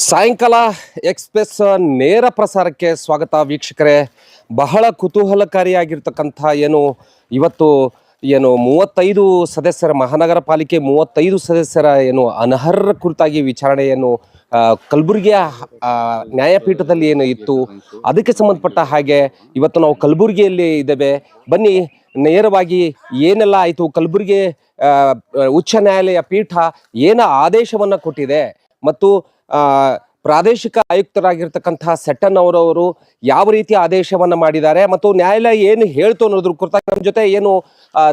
ಸಾಯಂಕಾಲ ಎಕ್ಸ್ಪ್ರೆಸ್ ನೇರ ಪ್ರಸಾರಕ್ಕೆ ಸ್ವಾಗತ ವೀಕ್ಷಕರೇ. ಬಹಳ ಕುತೂಹಲಕಾರಿಯಾಗಿರ್ತಕ್ಕಂಥ ಏನು ಇವತ್ತು ಏನು ಮೂವತ್ತೈದು ಸದಸ್ಯರ ಮಹಾನಗರ ಪಾಲಿಕೆ ಮೂವತ್ತೈದು ಸದಸ್ಯರ ಏನು ಅನರ್ಹರ ಕುರಿತಾಗಿ ವಿಚಾರಣೆಯನ್ನು ಕಲಬುರಗಿಯ ನ್ಯಾಯಪೀಠದಲ್ಲಿ ಏನು ಇತ್ತು. ಅದಕ್ಕೆ ಸಂಬಂಧಪಟ್ಟ ಹಾಗೆ ಇವತ್ತು ನಾವು ಕಲಬುರಗಿಯಲ್ಲಿ ಇದ್ದೇವೆ. ಬನ್ನಿ, ನೇರವಾಗಿ ಏನೆಲ್ಲ ಆಯಿತು? ಕಲಬುರಗಿ ಉಚ್ಚ ನ್ಯಾಯಾಲಯ ಪೀಠ ಏನ ಆದೇಶವನ್ನು ಕೊಟ್ಟಿದೆ? ಮತ್ತು ಪ್ರಾದೇಶಿಕ ಆಯುಕ್ತರಾಗಿರ್ತಕ್ಕಂತಹ ಸೆಟ್ಟನ್ ಅವರವರು ಯಾವ ರೀತಿ ಆದೇಶವನ್ನು ಮಾಡಿದ್ದಾರೆ ಮತ್ತು ನ್ಯಾಯಾಲಯ ಏನು ಹೇಳ್ತು ಅನ್ನೋದ್ರ ಕುರಿತಾಗಿ ನಮ್ಮ ಜೊತೆ ಏನು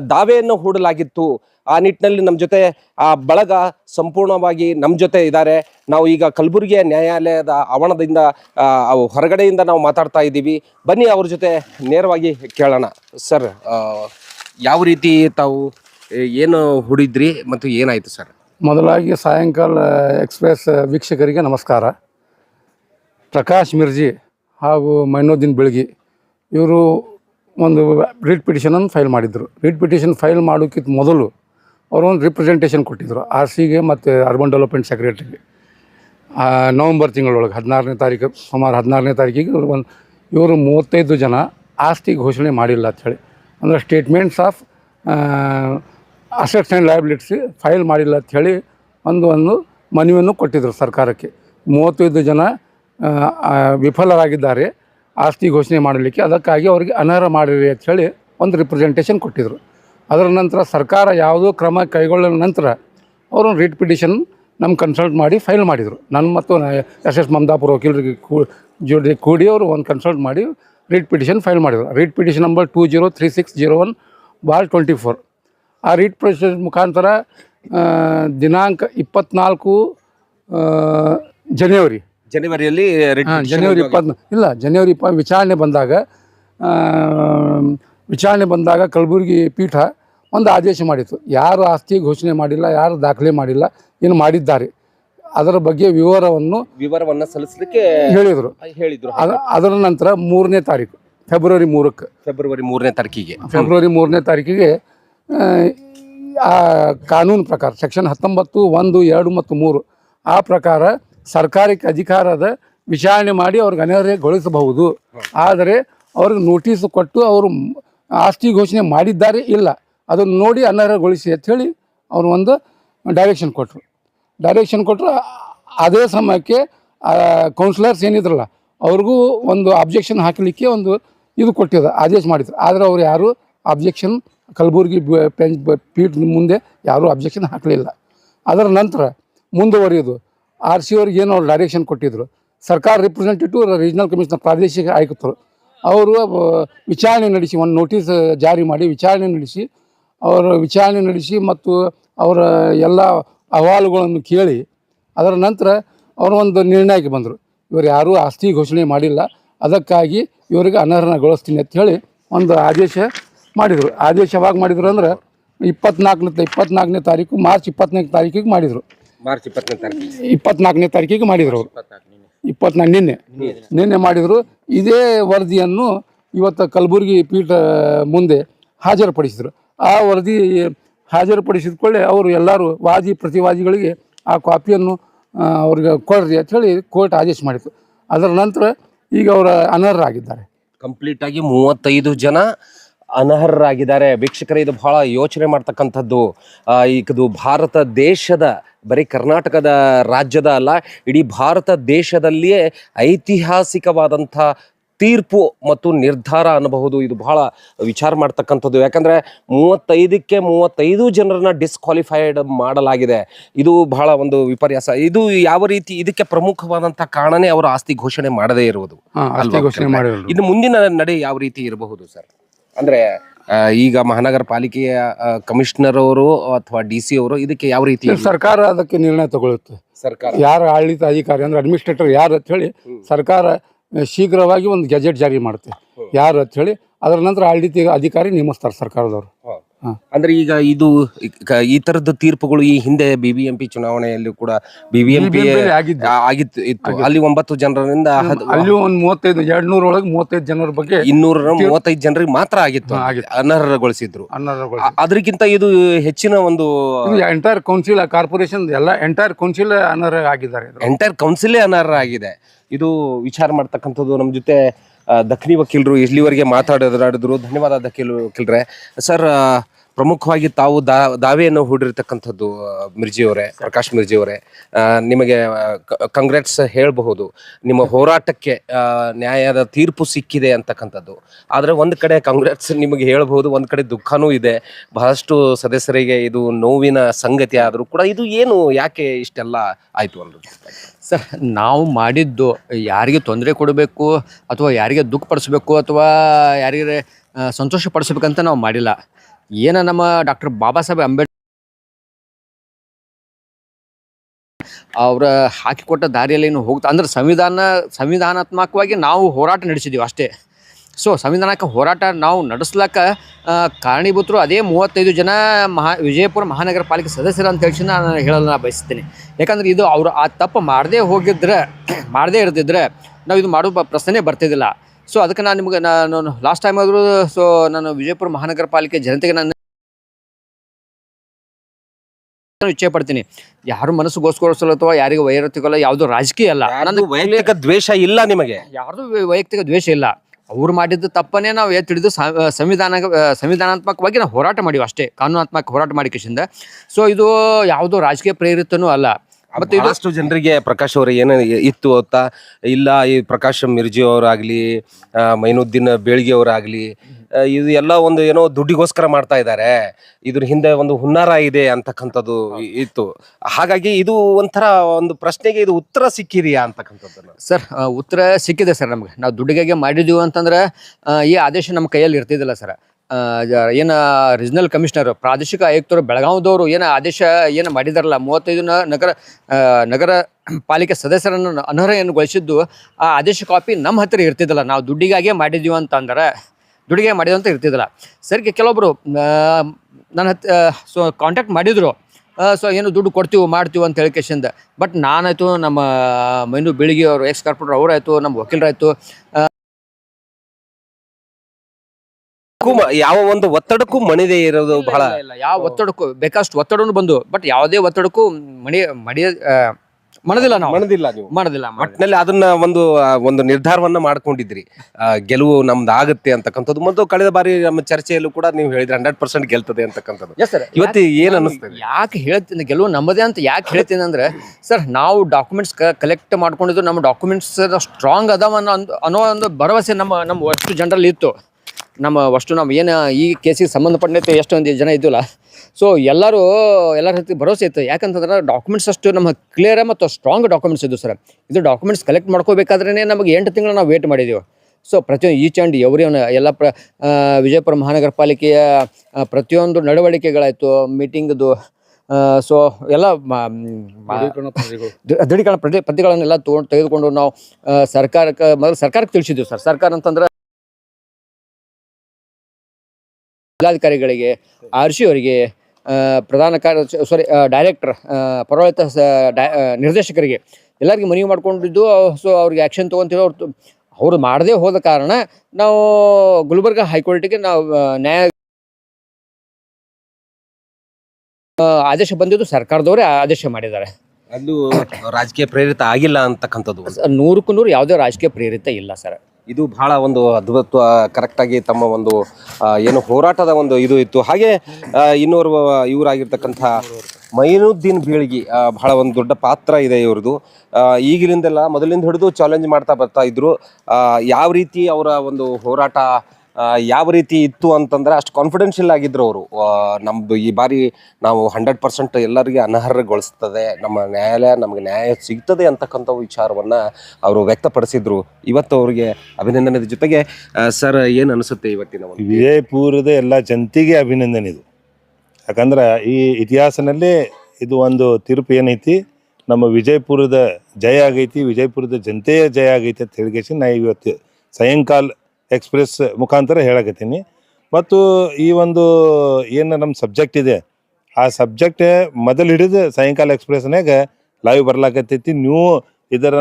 ದಾವೆಯನ್ನು ಹೂಡಲಾಗಿತ್ತು. ಆ ನಿಟ್ಟಿನಲ್ಲಿ ನಮ್ಮ ಜೊತೆ, ಆ, ಬಳಗ ಸಂಪೂರ್ಣವಾಗಿ ನಮ್ಮ ಜೊತೆ ಇದ್ದಾರೆ. ನಾವು ಈಗ ಕಲಬುರಗಿಯ ನ್ಯಾಯಾಲಯದ ಆವರಣದಿಂದ ಹೊರಗಡೆಯಿಂದ ನಾವು ಮಾತಾಡ್ತಾ ಇದ್ದೀವಿ. ಬನ್ನಿ ಅವ್ರ ಜೊತೆ ನೇರವಾಗಿ ಕೇಳೋಣ. ಸರ್ ಯಾವ ರೀತಿ ತಾವು ಏನು ಹೂಡಿದ್ರಿ ಮತ್ತು ಏನಾಯಿತು ಸರ್? ಮೊದಲಾಗಿ ಸಾಯಂಕಾಲ ಎಕ್ಸ್ಪ್ರೆಸ್ ವೀಕ್ಷಕರಿಗೆ ನಮಸ್ಕಾರ. ಪ್ರಕಾಶ್ ಮಿರ್ಜಿ ಹಾಗೂ ಮೈನೋದ್ದೀನ್ ಬೆಳಗಿ, ಇವರು ಒಂದು ರೀಟ್ ಪಿಟಿಷನನ್ನು ಫೈಲ್ ಮಾಡಿದರು. ರೀಟ್ ಪಿಟಿಷನ್ ಫೈಲ್ ಮಾಡೋಕ್ಕಿಂತ ಮೊದಲು ಅವರು ಒಂದು ರಿಪ್ರೆಸೆಂಟೇಷನ್ ಕೊಟ್ಟಿದ್ದರು ಆರ್ ಸಿಗೆ ಮತ್ತು ಅರ್ಬನ್ ಡೆವಲಪ್ಮೆಂಟ್ ಸೆಕ್ರೆಟರಿಗೆ. ನವಂಬರ್ ತಿಂಗಳೊಳಗೆ ಹದಿನಾರನೇ ತಾರೀಕು, ಸುಮಾರು ಹದಿನಾರನೇ ತಾರೀಕಿಗೆ ಇವರು ಒಂದು, ಇವರು ಮೂವತ್ತೈದು ಜನ ಆಸ್ತಿ ಘೋಷಣೆ ಮಾಡಿಲ್ಲ ಅಂಥೇಳಿ ಅಂದರೆ statements of assets and liabilities file ಮಾಡಿಲ್ಲ ಅಂಥೇಳಿ ಒಂದು ಒಂದು ಮನವಿಯನ್ನು ಕೊಟ್ಟಿದ್ದರು ಸರ್ಕಾರಕ್ಕೆ. ಮೂವತ್ತೈದು ಜನ ವಿಫಲರಾಗಿದ್ದಾರೆ. ಆಸ್ತಿ ಘೋಷಣೆ ಮಾಡಲಿಕ್ಕೆ ಅದಕ್ಕಾಗಿ ಅವರಿಗೆ ಅನರ್ಹ ಮಾಡಿರಿ ಅಂಥೇಳಿ ಒಂದು ರಿಪ್ರೆಸೆಂಟೇಷನ್ ಕೊಟ್ಟಿದ್ದರು ಅದರ ನಂತರ ಸರ್ಕಾರ ಯಾವುದೋ ಕ್ರಮ ಕೈಗೊಳ್ಳಲ ನಂತರ ಅವರು ರಿಟ್ ಪಿಟಿಷನ್ ನಮ್ಮ ಕನ್ಸಲ್ಟ್ ಮಾಡಿ ಫೈಲ್ ಮಾಡಿದರು. ನನ್ನ ಮತ್ತು ಎಸ್ ಎಸ್ ಮಮದಾಪುರ ವಕೀಲರಿಗೆ ಜೋಡಿ ಕೂಡಿ ಅವರು ಒಂದು ಕನ್ಸಲ್ಟ್ ಮಾಡಿ ರಿಟ್ ಪಿಟಿಷನ್ ಫೈಲ್ ಮಾಡಿದರು. Writ petition number two zero three six zero one bar twenty four ಆ ರೀಟ್ ಪ್ರೊಸೆಸ್ ಮುಖಾಂತರ ದಿನಾಂಕ ಇಪ್ಪತ್ನಾಲ್ಕು ಜನವರಿ. ಜನವರಿಯಲ್ಲಿ ಜನವರಿ ಇಪ್ಪತ್ನ ಇಲ್ಲ ಜನವರಿ ಇಪ್ಪ ವಿಚಾರಣೆ ಬಂದಾಗ ವಿಚಾರಣೆ ಬಂದಾಗ ಕಲಬುರಗಿ ಪೀಠ ಒಂದು ಆದೇಶ ಮಾಡಿತ್ತು. ಯಾರು ಆಸ್ತಿ ಘೋಷಣೆ ಮಾಡಿಲ್ಲ ಯಾರು ದಾಖಲೆ ಮಾಡಿಲ್ಲ ಏನು ಮಾಡಿದ್ದಾರೆ. ಅದರ ಬಗ್ಗೆ ವಿವರವನ್ನು ವಿವರವನ್ನು ಸಲ್ಲಿಸಲಿಕ್ಕೆ ಹೇಳಿದರು. ಹೇಳಿದ್ರು. ಅದ ಅದರ ನಂತರ ಮೂರನೇ ತಾರೀಕು ಫೆಬ್ರವರಿ ಮೂರಕ್ಕೆ. ಫೆಬ್ರವರಿ ಮೂರನೇ ತಾರೀಕಿಗೆ. ಫೆಬ್ರವರಿ ಮೂರನೇ ತಾರೀಕಿಗೆ ಆ, ಕಾನೂನು ಪ್ರಕಾರ ಸೆಕ್ಷನ್ ಹತ್ತೊಂಬತ್ತು ಒಂದು ಎರಡು ಮತ್ತು ಮೂರು ಆ ಪ್ರಕಾರ ಸರ್ಕಾರಕ್ಕೆ ಅಧಿಕಾರದ ವಿಚಾರಣೆ ಮಾಡಿ ಅವ್ರಿಗೆ ಅನರ್ಹಗೊಳಿಸಬಹುದು. ಆದರೆ ಅವ್ರಿಗೆ ನೋಟಿಸ್ ಕೊಟ್ಟು ಅವರು ಆಸ್ತಿ ಘೋಷಣೆ ಮಾಡಿದ್ದಾರೆ ಇಲ್ಲ. ಅದನ್ನು ನೋಡಿ ಅನರ್ಹಗೊಳಿಸಿ ಹೇಳಿ ಅವರು ಒಂದು ಡೈರೆಕ್ಷನ್ ಕೊಟ್ಟರು ಡೈರೆಕ್ಷನ್ ಕೊಟ್ಟರು ಅದೇ ಸಮಯಕ್ಕೆ ಕೌನ್ಸಿಲರ್ಸ್ ಏನಿದ್ರಲ್ಲ ಅವ್ರಿಗೂ ಒಂದು ಅಬ್ಜೆಕ್ಷನ್ ಹಾಕಲಿಕ್ಕೆ ಒಂದು ಇದು ಕೊಟ್ಟಿದ್ದ ಆದೇಶ ಮಾಡಿದ್ರು. ಆದರೆ ಅವ್ರು ಯಾರು? ಅಬ್ಜೆಕ್ಷನ್ ಕಲಬುರಗಿ ಪೆಂಚ್ ಪೀಠ ಮುಂದೆ ಯಾರೂ ಅಬ್ಜೆಕ್ಷನ್ ಹಾಕಲಿಲ್ಲ. ಅದರ ನಂತರ ಮುಂದುವರಿಯೋದು ಆರ್ ಸಿ ಅವ್ರಿಗೆ ಏನು ಅವ್ರು ಡೈರೆಕ್ಷನ್ ಕೊಟ್ಟಿದ್ರು. ಸರ್ಕಾರ ರಿಪ್ರೆಸೆಂಟೇಟಿವ್ ರೀಜನಲ್ ಕಮಿಷನ್ ಪ್ರಾದೇಶಿಕ ಆಯುಕ್ತರು. ಅವರು ವಿಚಾರಣೆ ನಡೆಸಿ, ಒಂದು ನೋಟಿಸ್ ಜಾರಿ ಮಾಡಿ ವಿಚಾರಣೆ ನಡೆಸಿ, ಅವರ ವಿಚಾರಣೆ ನಡೆಸಿ ಮತ್ತು ಅವರ ಎಲ್ಲ ಅಹವಾಲುಗಳನ್ನು ಕೇಳಿ, ಅದರ ನಂತರ ಅವರು ಒಂದು ನಿರ್ಣಯಕ್ಕೆ ಬಂದರು. ಇವರು ಯಾರೂ ಆಸ್ತಿ ಘೋಷಣೆ ಮಾಡಿಲ್ಲ. ಅದಕ್ಕಾಗಿ ಇವರಿಗೆ ಅನರ್ಹಗೊಳಿಸ್ತೀನಿ ಅಂತ ಹೇಳಿ ಒಂದು ಆದೇಶ ಮಾಡಿದರು. ಆದೇಶ ಯಾವಾಗ ಮಾಡಿದ್ರು ಅಂದ್ರೆ ಇಪ್ಪತ್ನಾಲ್ಕನೇ ಇಪ್ಪತ್ನಾಲ್ಕನೇ ತಾರೀಕು ಮಾರ್ಚ್ ಇಪ್ಪತ್ನಾಲ್ಕು ತಾರೀಕಿಗೆ ಮಾಡಿದರು. ಮಾರ್ಚ್ ಇಪ್ಪತ್ತನೇ ತಾರೀಕು. ಇಪ್ಪತ್ನಾಲ್ಕನೇ ತಾರೀಕಿಗೆ ಮಾಡಿದರು. ಅವರು ಇಪ್ಪತ್ನಾಲ್ಕು ನಿನ್ನೆ. ನಿನ್ನೆ. ಮಾಡಿದರು. ಇದೇ ವರದಿಯನ್ನು ಇವತ್ತು ಕಲಬುರಗಿ ಪೀಠ ಮುಂದೆ ಹಾಜರುಪಡಿಸಿದರು. ಆ ವರದಿ ಹಾಜರುಪಡಿಸಿದ ಕೂಡಲೇ ಅವರು ಎಲ್ಲರೂ ವಾದಿ ಪ್ರತಿವಾದಿಗಳಿಗೆ ಆ ಕಾಪಿಯನ್ನು ಅವ್ರಿಗೆ ಕೊಡ್ರಿ ಅಂಥೇಳಿ ಕೋರ್ಟ್ ಆದೇಶ ಮಾಡಿತು ಅದರ ನಂತರ ಈಗ ಅವರ ಅನರ್ಹರಾಗಿದ್ದಾರೆ. ಕಂಪ್ಲೀಟಾಗಿ ಮೂವತ್ತೈದು ಜನ ಅನರ್ಹರಾಗಿದ್ದಾರೆ. ವೀಕ್ಷಕರೇ ಇದು ಬಹಳ ಯೋಚನೆ ಮಾಡ್ತಕ್ಕಂಥದ್ದು. ಈಗದು ಇದು ಭಾರತ ದೇಶದ ಬರೀ ಕರ್ನಾಟಕದ ರಾಜ್ಯದ ಅಲ್ಲ ಇಡೀ ಭಾರತ ದೇಶದಲ್ಲಿಯೇ ಐತಿಹಾಸಿಕವಾದಂಥ ತೀರ್ಪು ಮತ್ತು ನಿರ್ಧಾರ ಅನ್ನಬಹುದು. ಇದು ಬಹಳ ವಿಚಾರ ಮಾಡ್ತಕ್ಕಂಥದ್ದು. ಯಾಕಂದರೆ ಮೂವತ್ತೈದಕ್ಕೆ ಮೂವತ್ತೈದು ಜನರನ್ನ ಡಿಸ್ಕ್ವಾಲಿಫೈಡ್ ಮಾಡಲಾಗಿದೆ. ಇದು ಬಹಳ ಒಂದು ವಿಪರ್ಯಾಸ. ಇದು ಯಾವ ರೀತಿ ಇದಕ್ಕೆ ಪ್ರಮುಖವಾದಂಥ ಕಾರಣನೇ ಅವರು ಆಸ್ತಿ ಘೋಷಣೆ ಮಾಡದೇ ಇರುವುದು. ಇನ್ನು ಆಸ್ತಿ ಘೋಷಣೆ ಮಾಡಿರೋದು ಇದು ಮುಂದಿನ ನಡೆ ಯಾವ ರೀತಿ ಇರಬಹುದು ಸರ್? ಅಂದ್ರೆ ಈಗ ಮಹಾನಗರ ಪಾಲಿಕೆಯ ಕಮಿಷನರ್ ಅವರು ಅಥವಾ ಡಿ ಸಿ ಅವರು ಇದಕ್ಕೆ ಯಾವ ರೀತಿ ಸರ್ಕಾರ ಅದಕ್ಕೆ ನಿರ್ಣಯ ತಗೊಳ್ಳುತ್ತೆ. ಸರ್ಕಾರ. ಯಾರು ಆಡಳಿತ ಅಧಿಕಾರಿ ಅಂದ್ರೆ ಅಡ್ಮಿನಿಸ್ಟ್ರೇಟರ್ ಯಾರು ಅಂತ ಹೇಳಿ ಸರ್ಕಾರ ಶೀಘ್ರವಾಗಿ ಒಂದು ಗೆಜೆಟ್ ಜಾರಿ ಮಾಡುತ್ತೆ. ಯಾರು ಅಂತ ಹೇಳಿ ಅದರ ನಂತರ ಆಡಳಿತ ಅಧಿಕಾರಿ ನೇಮಿಸ್ತಾರೆ ಸರ್ಕಾರದವರು. ಅಂದ್ರೆ ಈಗ ಇದು ಈ ತರದ ತೀರ್ಪುಗಳು ಈ ಹಿಂದೆ ಬಿಬಿಎಂಪಿ ಚುನಾವಣೆಯಲ್ಲಿ ಕೂಡ ಬಿಬಿಎಂಪಿ BBMP ಲಿ ಆಗಿದ್ದು. ಆಗಿತ್ತು ಇತ್ತು. ಅಲ್ಲಿ ಒಂಬತ್ತು ಜನರಿಂದ ಹದ್- ಅಲ್ಲಿ ಒಂದ್ ಮೂವತ್ತೈದು ಎರಡ್ ನೂರ ಒಳಗೆ ಮೂವತ್ತೈದು ಜನರ ಬಗ್ಗೆ ಇನ್ನೂರ ಮೂವತ್ತೈದು ಜನರಿಗೆ ಮಾತ್ರ ಆಗಿತ್ತು. ಅನರ್ಹಗೊಳಿಸಿದ್ರು. ಅ- ಅದಕ್ಕಿಂತ ಇದು ಹೆಚ್ಚಿನ ಒಂದು ಎಂಟೈರ್ ಕೌನ್ಸಿಲ್ ಕಾರ್ಪೊರೇಷನ್ ಎಲ್ಲ ಎಂಟೈರ್ ಕೌನ್ಸಿಲ್ ಅನರ್ಹ ಆಗಿದ್ದಾರೆ. ಎಂಟೈರ್ ಕೌನ್ಸಿಲೇ ಅನರ್ಹ ಆಗಿದೆ. ಇದು ವಿಚಾರ ಮಾಡ್ತಕ್ಕಂಥದ್ದು ನಮ್ಮ ಜೊತೆ ದಖನಿ ವಕೀಲರು ಇಲ್ಲಿವರೆಗೆ ಮಾತಾಡಿದ್ರು ಧನ್ಯವಾದ ದಖಿಲ್ ವಕೀಲ್ರೆ ಸರ್ ಪ್ರಮುಖವಾಗಿ ತಾವು ದಾ, ದಾವೆಯನ್ನು ಹೂಡಿರ್ತಕ್ಕಂಥದ್ದು ಮಿರ್ಜಿಯವರೇ ಪ್ರಕಾಶ್ ಮಿರ್ಜಿಯವರೇ ನಿಮಗೆ ಕಂಗ್ರೆಟ್ಸ್ ಹೇಳಬಹುದು. ನಿಮ್ಮ ಹೋರಾಟಕ್ಕೆ ನ್ಯಾಯದ ತೀರ್ಪು ಸಿಕ್ಕಿದೆ ಅಂತಕ್ಕಂಥದ್ದು. ಆದರೆ ಒಂದು ಕಡೆ ಕಾಂಗ್ರೆಸ್ ನಿಮಗೆ ಹೇಳಬಹುದು, ಒಂದು ಕಡೆ ದುಃಖನೂ ಇದೆ. ಬಹಳಷ್ಟು ಸದಸ್ಯರಿಗೆ ಇದು ನೋವಿನ ಸಂಗತಿ ಆದರೂ ಕೂಡ ಇದು ಏನು, ಯಾಕೆ ಇಷ್ಟೆಲ್ಲ ಆಯಿತು ಅನ್ನೋದು ಸರ್, ನಾವು ಮಾಡಿದ್ದು ಯಾರಿಗೆ ತೊಂದರೆ ಕೊಡಬೇಕು, ಅಥವಾ ಯಾರಿಗೆ ದುಃಖ ಪಡಿಸ್ಬೇಕು, ಅಥವಾ ಯಾರಿಗೆ ಸಂತೋಷ ಪಡಿಸ್ಬೇಕಂತ ನಾವು ಮಾಡಿಲ್ಲ. ಏನ ನಮ್ಮ ಡಾಕ್ಟರ್ ಬಾಬಾ ಸಾಹೇಬ್ ಅಂಬೇಡ್ಕರ್ ಅವರ ಹಾಕಿಕೊಟ್ಟ ದಾರಿಯಲ್ಲಿ ಏನು ಹೋಗ್ತಾ ಅಂದ್ರೆ ಸಂವಿಧಾನ, ಸಂವಿಧಾನಾತ್ಮಕವಾಗಿ ನಾವು ಹೋರಾಟ ನಡೆಸಿದ್ದೀವಿ ಅಷ್ಟೇ. ಸೊ ಸಂವಿಧಾನಕ್ಕೆ ಹೋರಾಟ ನಾವು ನಡೆಸ್ಲಕ್ಕ ಕಾರಣೀಭೂತರು ಅದೇ ಮೂವತ್ತೈದು ಜನ ಮಹಾ ವಿಜಯಪುರ ಮಹಾನಗರ ಪಾಲಿಕೆ ಸದಸ್ಯರು ಅಂತ ಹೇಳಿ ನಾನು ಹೇಳಲು ನಾನು ಬಯಸ್ತೀನಿ. ಯಾಕಂದ್ರೆ ಇದು ಅವರು ಆ ತಪ್ಪು ಮಾಡದೇ ಹೋಗಿದ್ರೆ, ಮಾಡದೇ ಇರ್ತಿದ್ರೆ ನಾವು ಇದು ಮಾಡೋ ಪ್ರಶ್ನೆ ಬರ್ತಿದ್ದಿಲ್ಲ ಸೊ ಅದಕ್ಕೆ ನಾನು ನಿಮಗೆ ನಾನು ಲಾಸ್ಟ್ ಟೈಮ್ ಆದರೂ ಸೊ ನಾನು ವಿಜಯಪುರ ಮಹಾನಗರ ಪಾಲಿಕೆ ಜನತೆಗೆ ನಾನು ಇಚ್ಛೆ ಪಡ್ತೀನಿ ಯಾರು ಮನಸ್ಸುಗೋಸ್ಕರ ಅಥವಾ ಯಾರಿಗೂ ವೈಯಕ್ತಿಕಲ್ಲ ಯಾವ್ದು ರಾಜಕೀಯ ಅಲ್ಲ. ನನ್ನ ವೈಯಕ್ತಿಕ ದ್ವೇಷ ಇಲ್ಲ ನಿಮಗೆ. ಯಾರ್ದು ವೈಯಕ್ತಿಕ ದ್ವೇಷ ಇಲ್ಲ. ಅವ್ರು ಮಾಡಿದ್ದು ತಪ್ಪನ್ನೇ ನಾವು ಎತ್ತಿ ಹಿಡಿದು ಸ- ಸಂವಿಧಾನ ಸಂವಿಧಾನಾತ್ಮಕವಾಗಿ ನಾವು ಹೋರಾಟ ಮಾಡಿವಿ ಅಷ್ಟೇ ಕಾನೂನಾತ್ಮಕ ಹೋರಾಟ ಮಾಡಿ ಕಿಶಿಂದ ಸೊ ಇದು ಯಾವುದೋ ರಾಜಕೀಯ ಪ್ರೇರಿತನೂ ಅಲ್ಲ. ಮತ್ತೆ ಬಹಳಷ್ಟು ಜನರಿಗೆ ಪ್ರಕಾಶ್ ಅವರು ಏನ ಇತ್ತು ಅಂತ ಇಲ್ಲ ಈ ಪ್ರಕಾಶ್ ಮಿರ್ಜಿ ಅವರಾಗ್ಲಿ ಮೈನುದ್ದೀನ್ ಬೇಳ್ಗಿ ಅವರಾಗ್ಲಿ ಇದು ಎಲ್ಲ ಒಂದು ಏನೋ ದುಡ್ಡಿಗೋಸ್ಕರ ಮಾಡ್ತಾ ಇದ್ದಾರೆ ಇದ್ರ ಹಿಂದೆ ಒಂದು ಹುನ್ನಾರ ಇದೆ ಅಂತಕ್ಕಂಥದ್ದು ಇತ್ತು. ಹಾಗಾಗಿ ಇದು ಒಂಥರ ಒಂದು ಪ್ರಶ್ನೆಗೆ ಇದು ಉತ್ತರ ಸಿಕ್ಕಿದೆಯಾ ಅಂತಕ್ಕಂಥದ್ದನ್ನು? ಸರ್ ಉತ್ತರ ಸಿಕ್ಕಿದೆ ಸರ್ ನಮ್ಗೆ. ನಾವು ದುಡ್ಡಿಗೆ ಮಾಡಿದೀವಿ ಅಂತಂದ್ರೆ ಈ ಆದೇಶ ನಮ್ಮ ಕೈಯಲ್ಲಿ ಇರ್ತಿದ್ದಿಲ್ಲ ಸರ್. ಏನು ರೀಜನಲ್ ಕಮಿಷನರ್ ಪ್ರಾದೇಶಿಕ ಆಯುಕ್ತರು, ಬೆಳಗಾವಿದವರು ಏನು ಆದೇಶ ಏನು ಮಾಡಿದಾರಲ್ಲ, ಮೂವತ್ತೈದು ನಗರ ನಗರ ಪಾಲಿಕೆ ಸದಸ್ಯರನ್ನು ಅನರ್ಹಗೊಳಿಸಿದ್ದು ಆ ಆದೇಶ ಕಾಪಿ ನಮ್ಮ ಹತ್ತಿರ ಇರ್ತಿದ್ದಿಲ್ಲ, ನಾವು ದುಡ್ಡಿಗಾಗೆ ಮಾಡಿದ್ದೀವಿ ಅಂತಂದ್ರೆ, ದುಡ್ಡಿಗೆ ಮಾಡಿದಂತ ಇರ್ತಿದ್ದಿಲ್ಲ. ಸರಿಗೆ ಕೆಲವೊಬ್ಬರು ನನ್ನ ಹತ್ತ ಸೊ ಕಾಂಟ್ಯಾಕ್ಟ್ ಮಾಡಿದರು ಸೊ, ಏನು ದುಡ್ಡು ಕೊಡ್ತೀವಿ, ಮಾಡ್ತೀವಿ ಅಂತ ಹೇಳಿ ಕೇಶಿಂದ ಬಟ್ ನಾನಾಯಿತು ನಮ್ಮ ಮೈನು ಬೆಳಿಗ್ಗೆ ಅವರು ಎಕ್ಸ್ ಕಾರ್ಪೊರೇಟರ್ ಅವರಾಯಿತು, ನಮ್ಮ ವಕೀಲರಾಯ್ತು ಯಾವ ಒಂದು ಒತ್ತಡಕ್ಕೂ ಮಣಿದೆ ಇರೋದು ಬಹಳ ಇಲ್ಲ, ಯಾವ ಒತ್ತಡಕ್ಕೂ ಬೇಕಷ್ಟು ಒತ್ತಡನು ಬಂದು ಬಟ್ ಯಾವುದೇ ಒತ್ತಡಕ್ಕೂ ಮಣಿ ಮಡಿ ಮಣದಿಲ್ಲ ನಾವು. ಮಣದಿಲ್ಲ ನೀವು. ಮಾಡೋದಿಲ್ಲ ಮಾಡೋದಿಲ್ಲ. ಒಟ್ಟಿನಲ್ಲಿ ಅದನ್ನ ಒಂದು ಒಂದು ನಿರ್ಧಾರವನ್ನ ಮಾಡ್ಕೊಂಡಿದ್ರಿ ಆ, ಗೆಲುವು ನಮ್ದು ಆಗುತ್ತೆ ಅಂತಕ್ಕಂಥದ್ದು. ಮತ್ತು ಕಳೆದ ಬಾರಿ ನಮ್ಮ ಚರ್ಚೆಯಲ್ಲೂ ಕೂಡ ನೀವು ಹೇಳಿದ್ರೆ ಹಂಡ್ರೆಡ್ ಪರ್ಸೆಂಟ್ ಗೆಲ್ತದೆ ಅಂತಕ್ಕಂಥದ್ದು. ಎಸ್. ಇವತ್ತು ಏನ್ ಅನಿಸ್ತದೆ ಯಾಕೆ ಹೇಳ್ತೀನಿ ಗೆಲುವು ನಮ್ಮದೇ ಅಂತ ಯಾಕೆ ಹೇಳ್ತೀನಿ ಅಂದ್ರೆ ಸರ್ ನಾವು ಡಾಕ್ಯುಮೆಂಟ್ಸ್ ಕಲೆಕ್ಟ್ ಮಾಡ್ಕೊಂಡಿದ್ದು ನಮ್ಮ ಡಾಕ್ಯುಮೆಂಟ್ಸ್ ಸ್ಟ್ರಾಂಗ್ ಅದಾವ ಅನ್ನೋ ಒಂದು ಅನ್ನೋ ಒಂದು ಭರವಸೆ ನಮ್ಮ ನಮ್ಮ ಅಷ್ಟು ಜನರಲ್ಲಿ ಇತ್ತು. ನಮ್ಮ ಅಷ್ಟು ನಮ್ಮ ಏನು ಈ ಕೇಸಿಗೆ ಸಂಬಂಧಪಟ್ಟಂತೆ ಎಷ್ಟೊಂದು ಜನ ಇದ್ದಿಲ್ಲ. ಸೊ ಎಲ್ಲರೂ ಎಲ್ಲರ ಹತ್ರ ಭರವಸೆ ಇತ್ತು. ಯಾಕಂತಂದ್ರೆ ಡಾಕ್ಯುಮೆಂಟ್ಸ್ ಅಷ್ಟು ನಮ್ಮ ಕ್ಲಿಯರ್ ಮತ್ತು ಸ್ಟ್ರಾಂಗ್ ಡಾಕ್ಯುಮೆಂಟ್ಸ್ ಇದ್ದು ಸರ್. ಇದು ಡಾಕ್ಯುಮೆಂಟ್ಸ್ ಕಲೆಕ್ಟ್ ಮಾಡ್ಕೋಬೇಕಾದ್ರೆ ನಮಗೆ ಎಂಟು ತಿಂಗಳು ನಾವು ವೇಟ್ ಮಾಡಿದ್ದೀವಿ ಸೊ ಪ್ರತಿಯೊಂದು ಈಚ್ ಆ್ಯಂಡ್ ಎವ್ರಿ ಎಲ್ಲ ಪ್ರ ವಿಜಯಪುರ ಮಹಾನಗರ ಪಾಲಿಕೆಯ ಪ್ರತಿಯೊಂದು ನಡವಳಿಕೆಗಳಾಯಿತು ಮೀಟಿಂಗ್ದು ಸೊ ಎಲ್ಲ ದೃಢೀಕರಣ ಪ್ರತಿ ಪ್ರತಿಗಳನ್ನೆಲ್ಲ ತೊಗೊಂಡು ತೆಗೆದುಕೊಂಡು ನಾವು ಸರ್ಕಾರಕ್ಕೆ ಮೊದಲು ಸರ್ಕಾರಕ್ಕೆ ತಿಳಿಸಿದ್ದೀವಿ ಸರ್. ಸರ್ಕಾರ ಅಂತಂದ್ರೆ ಜಿಲ್ಲಾಧಿಕಾರಿಗಳಿಗೆ ಆರ್ ಸಿ ಅವರಿಗೆ ಪ್ರಧಾನ ಕಾರ್ಯ ಸಾರಿ ಡೈರೆಕ್ಟರ್ ಆ, ನಿರ್ದೇಶಕರಿಗೆ ಎಲ್ಲರಿಗೂ ಮನವಿ ಮಾಡ್ಕೊಂಡಿದ್ದು ಸೊ ಅವ್ರಿಗೆ ಆ್ಯಕ್ಷನ್ ತೊಗೊಂತೀವಿ ಅವ್ರು ಅವ್ರು ಮಾಡದೇ ಹೋದ ಕಾರಣ ನಾವು ಗುಲ್ಬರ್ಗ ಹೈಕೋರ್ಟಿಗೆ ನಾವು ನ್ಯಾಯ ಆದೇಶ ಬಂದಿದ್ದು ಸರ್ಕಾರದವರೇ ಆದೇಶ ಮಾಡಿದ್ದಾರೆ. ಅದು ರಾಜಕೀಯ ಪ್ರೇರಿತ ಆಗಿಲ್ಲ ಅಂತಕ್ಕಂಥದ್ದು. ನೂರಕ್ಕೂ ನೂರು ಯಾವುದೇ ರಾಜಕೀಯ ಪ್ರೇರಿತ ಇಲ್ಲ ಸರ್. ಇದು ಬಹಳ ಒಂದು ಅದ್ಭುತ ಕರೆಕ್ಟಾಗಿ ತಮ್ಮ ಒಂದು ಏನು ಹೋರಾಟದ ಒಂದು ಇದು ಇತ್ತು. ಹಾಗೆ ಇನ್ನೋರ್ವ ಇವರಾಗಿರ್ತಕ್ಕಂಥ ಮೈನುದ್ದೀನ್ ಬೀಳ್ಗಿ ಬಹಳ ಒಂದು ದೊಡ್ಡ ಪಾತ್ರ ಇದೆ ಇವ್ರದ್ದು. ಈಗಿನಿಂದೆಲ್ಲ ಮೊದಲಿಂದ ಹಿಡಿದು ಚಾಲೆಂಜ್ ಮಾಡ್ತಾ ಬರ್ತಾ ಇದ್ರು. ಯಾವ ರೀತಿ ಅವರ ಒಂದು ಹೋರಾಟ ಯಾವ ರೀತಿ ಇತ್ತು ಅಂತಂದ್ರೆ ಅಷ್ಟು ಕಾನ್ಫಿಡೆನ್ಷಿಯಲ್ ಆಗಿದ್ರು ಅವರು. ನಮ್ಮದು ಈ ಬಾರಿ ನಾವು ಹಂಡ್ರೆಡ್ ಪರ್ಸೆಂಟ್ ಎಲ್ಲರಿಗೆ ಅನರ್ಹಗೊಳಿಸ್ತದೆ. ನಮ್ಮ ನ್ಯಾಯಾಲಯ ನಮಗೆ ನ್ಯಾಯ ಸಿಗ್ತದೆ ಅಂತಕ್ಕಂಥ ವಿಚಾರವನ್ನ ಅವರು ವ್ಯಕ್ತಪಡಿಸಿದ್ರು. ಇವತ್ತು ಅವರಿಗೆ ಅಭಿನಂದನೆ ಜೊತೆಗೆ ಸರ್ ಏನು ಅನಿಸುತ್ತೆ ಇವತ್ತಿನ ವಿಜಯಪುರದ ಎಲ್ಲ ಜನತೆಗೆ ಅಭಿನಂದನೆ ಇದು. ಯಾಕಂದ್ರೆ ಈ ಇತಿಹಾಸನಲ್ಲೇ ಇದು ಒಂದು ತೀರ್ಪು ಏನೈತಿ, ನಮ್ಮ ವಿಜಯಪುರದ ಜಯ ಆಗೈತಿ, ವಿಜಯಪುರದ ಜನತೆಯ ಜಯ ಆಗೈತಿ ಅಂತ ಹೇಳಿಕೇಸಿ ನಾ ಇವತ್ತು ಸಾಯಂಕಾಲ ಎಕ್ಸ್ಪ್ರೆಸ್ ಮುಖಾಂತರ ಹೇಳಕತ್ತೀನಿ. ಮತ್ತು ಈ ಒಂದು ಏನು ನಮ್ಮ ಸಬ್ಜೆಕ್ಟ್ ಇದೆ, ಆ ಸಬ್ಜೆಕ್ಟ್ ಮೊದಲು ಹಿಡಿದು ಸಾಯಂಕಾಲ ಎಕ್ಸ್ಪ್ರೆಸ್ನಾಗ ಲೈವ್ ಬರ್ಲಾಕತ್ತೈತಿ. ನೀವು ಇದರ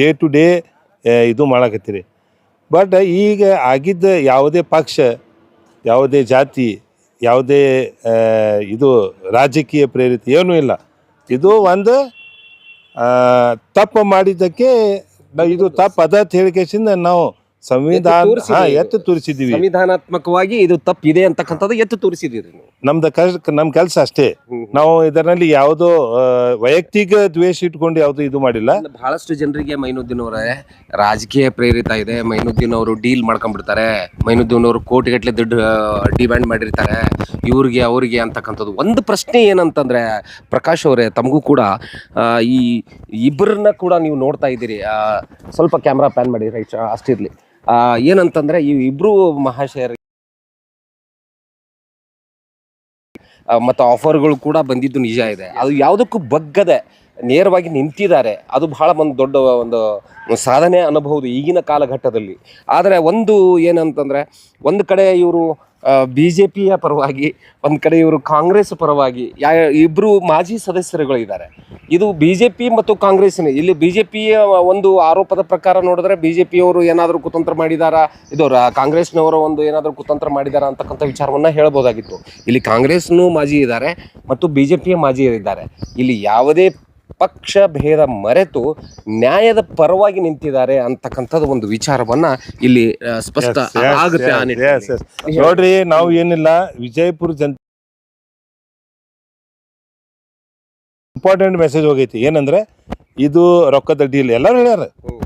ಡೇ ಟು ಡೇ ಇದು ಮಾಡಾಕತ್ತೀರಿ. ಬಟ್ ಈಗ ಆಗಿದ್ದ ಯಾವುದೇ ಪಕ್ಷ, ಯಾವುದೇ ಜಾತಿ, ಯಾವುದೇ ಇದು ರಾಜಕೀಯ ಪ್ರೇರಿತ ಏನೂ ಇಲ್ಲ. ಇದು ಒಂದು ತಪ್ಪು ಮಾಡಿದ್ದಕ್ಕೆ, ಇದು ತಪ್ಪು ಅದ ಹೇಳಿಕೆಸಿಂದ ನಾವು ಸಂವಿಧಾನ ಹಾ. ಎತ್ತು ತೋರಿಸಿದ್ದೀವಿ. ಸಂವಿಧಾನಾತ್ಮಕವಾಗಿ ಇದು ತಪ್ಪಿದೆ ಅಂತಕ್ಕಂಥದ್ದು ಎತ್ತು ತೋರಿಸಿದ್ದೀರಿ ನೀವು ನಮ್ದು ಕಷ್ಟ ನಮ್ಮ ಕೆಲಸ ಅಷ್ಟೇ. ನಾವು ಇದರಲ್ಲಿ ಯಾವುದೋ ಆ, ವೈಯಕ್ತಿಕ ದ್ವೇಷ ಇಟ್ಕೊಂಡು ಯಾವುದು ಇದು ಮಾಡಿಲ್ಲ. ಬಹಳಷ್ಟು ಜನರಿಗೆ ಮೈನುದ್ದೀನ್ ಅವರೇ ರಾಜಕೀಯ ಪ್ರೇರಿತ ಇದೆ. ಮೈನುದ್ದೀನ್ ಅವರು ಡೀಲ್ ಮಾಡ್ಕೊಂಡ್ಬಿಡ್ತಾರೆ. ಮೈನುದ್ದೀನ್ ಅವರು ಕೋಟಿಗಟ್ಟಲೆ ದುಡ್ಡು ಡಿಮ್ಯಾಂಡ್ ಮಾಡಿರ್ತಾರೆ. ಇವ್ರಿಗೆ ಅವ್ರಿಗೆ ಅಂತಕ್ಕಂಥದ್ದು. ಒಂದು ಪ್ರಶ್ನೆ ಏನಂತಂದ್ರೆ ಪ್ರಕಾಶ್ ಅವರೇ ತಮಗೂ ಕೂಡ ಆ, ಈ ಇಬ್ಬರನ್ನ ಕೂಡ ನೀವು ನೋಡ್ತಾ ಇದ್ದೀರಿ. ಆ, ಸ್ವಲ್ಪ ಕ್ಯಾಮ್ರಾ ಪ್ಯಾನ್ ಮಾಡಿ ರೈಟ್ ಅಷ್ಟಿರ್ಲಿ. ಏನಂತಂದ್ರೆ ಈ ಇಬ್ರು ಮಹಾಶಯರ್ ಆ, ಮತ್ತು ಆಫರ್ಗಳು ಕೂಡ ಬಂದಿದ್ದು ನಿಜ ಇದೆ. ಅದು ಯಾವುದಕ್ಕೂ ಬಗ್ಗದೆ ನೇರವಾಗಿ ನಿಂತಿದ್ದಾರೆ. ಅದು ಬಹಳ ಒಂದು ದೊಡ್ಡ ಒಂದು ಸಾಧನೆ ಅನ್ನಬಹುದು ಈಗಿನ ಕಾಲಘಟ್ಟದಲ್ಲಿ. ಆದರೆ ಒಂದು ಏನಂತಂದರೆ ಒಂದು ಕಡೆ ಇವರು ಬಿ ಜೆ ಪಿಯ ಪರವಾಗಿ, ಒಂದು ಕಡೆ ಇವರು ಕಾಂಗ್ರೆಸ್ ಪರವಾಗಿ, ಯಾ ಇಬ್ಬರು ಮಾಜಿ ಸದಸ್ಯರುಗಳಿದ್ದಾರೆ. ಇದು ಬಿ ಜೆ ಪಿ ಮತ್ತು ಕಾಂಗ್ರೆಸ್ನ ಇಲ್ಲಿ ಬಿ ಜೆ ಪಿಯ ಒಂದು ಆರೋಪದ ಪ್ರಕಾರ ನೋಡಿದ್ರೆ ಬಿ ಜೆ ಪಿಯವರು ಏನಾದರೂ ಕುತಂತ್ರ ಮಾಡಿದಾರಾ? ಇದು ಕಾಂಗ್ರೆಸ್ನವರು ಒಂದು ಏನಾದರೂ ಕುತಂತ್ರ ಮಾಡಿದಾರಾ ಅಂತಕ್ಕಂಥ ವಿಚಾರವನ್ನು ಹೇಳ್ಬೋದಾಗಿತ್ತು. ಇಲ್ಲಿ ಕಾಂಗ್ರೆಸ್ನೂ ಮಾಜಿ ಇದ್ದಾರೆ ಮತ್ತು ಬಿ ಜೆ ಪಿಯ ಮಾಜಿ ಇದ್ದಾರೆ ಇಲ್ಲಿ ಯಾವುದೇ ಪಕ್ಷ ಭೇದ ಮರೆತು ನ್ಯಾಯದ ಪರವಾಗಿ ನಿಂತಿದ್ದಾರೆ ಅಂತಕ್ಕಂಥದ್ದು ಒಂದು ವಿಚಾರವನ್ನ ಇಲ್ಲಿ ಸ್ಪಷ್ಟ ಆಗುತ್ತೆ ಆ ನಿಟ್ಟಿನಲ್ಲಿ. ನೋಡ್ರಿ ನಾವು ಏನಿಲ್ಲ ವಿಜಯಪುರ ಜನ ಇಂಪಾರ್ಟೆಂಟ್ ಮೆಸೇಜ್ ಹೋಗೈತಿ. ಏನಂದ್ರೆ ಇದು ರೊಕ್ಕದ ಡೀಲ್ ಎಲ್ಲರೂ ಹೇಳ್ಯಾರ. ಹ್ಮ್.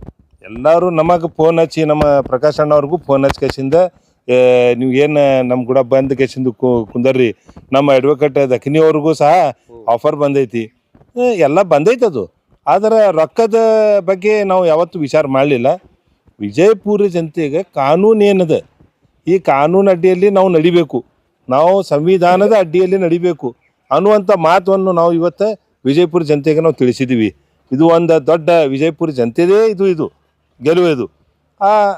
ಎಲ್ಲರೂ ನಮಗೆ ಫೋನ್ ಹಚ್ಚಿ ನಮ್ಮ ಪ್ರಕಾಶ್ ಅಣ್ಣವ್ರಿಗೂ ಫೋನ್ ಹಚ್ಚಿ ಕೇಸಿಂದ ನೀವು ಏನು ನಮ್ಮ ಕೂಡ ಬಂದ ಕೇಸಿಂದ ಕುಂದರ್ರಿ. ನಮ್ಮ ಅಡ್ವೊಕೇಟ್ ದಖಿನಿ ಅವ್ರಿಗೂ ಸಹ ಆಫರ್ ಬಂದೈತಿ. ಎಲ್ಲ ಬಂದೈತದು ಆದರೆ ರೊಕ್ಕದ ಬಗ್ಗೆ ನಾವು ಯಾವತ್ತೂ ವಿಚಾರ ಮಾಡಲಿಲ್ಲ. ವಿಜಯಪುರ ಜನತೆಗೆ ಕಾನೂನು ಏನದ? ಈ ಕಾನೂನು ಅಡ್ಡಿಯಲ್ಲಿ ನಾವು ನಡಿಬೇಕು. ನಾವು ಸಂವಿಧಾನದ ಅಡ್ಡಿಯಲ್ಲಿ ನಡಿಬೇಕು ಅನ್ನುವಂಥ ಮಾತನ್ನು ನಾವು ಇವತ್ತು ವಿಜಯಪುರ ಜನತೆಗೆ ನಾವು ತಿಳಿಸಿದ್ದೀವಿ. ಇದು ಒಂದು ದೊಡ್ಡ ವಿಜಯಪುರ ಜನತೆದೇ ಇದು ಇದು ಗೆಲುವು ಇದು.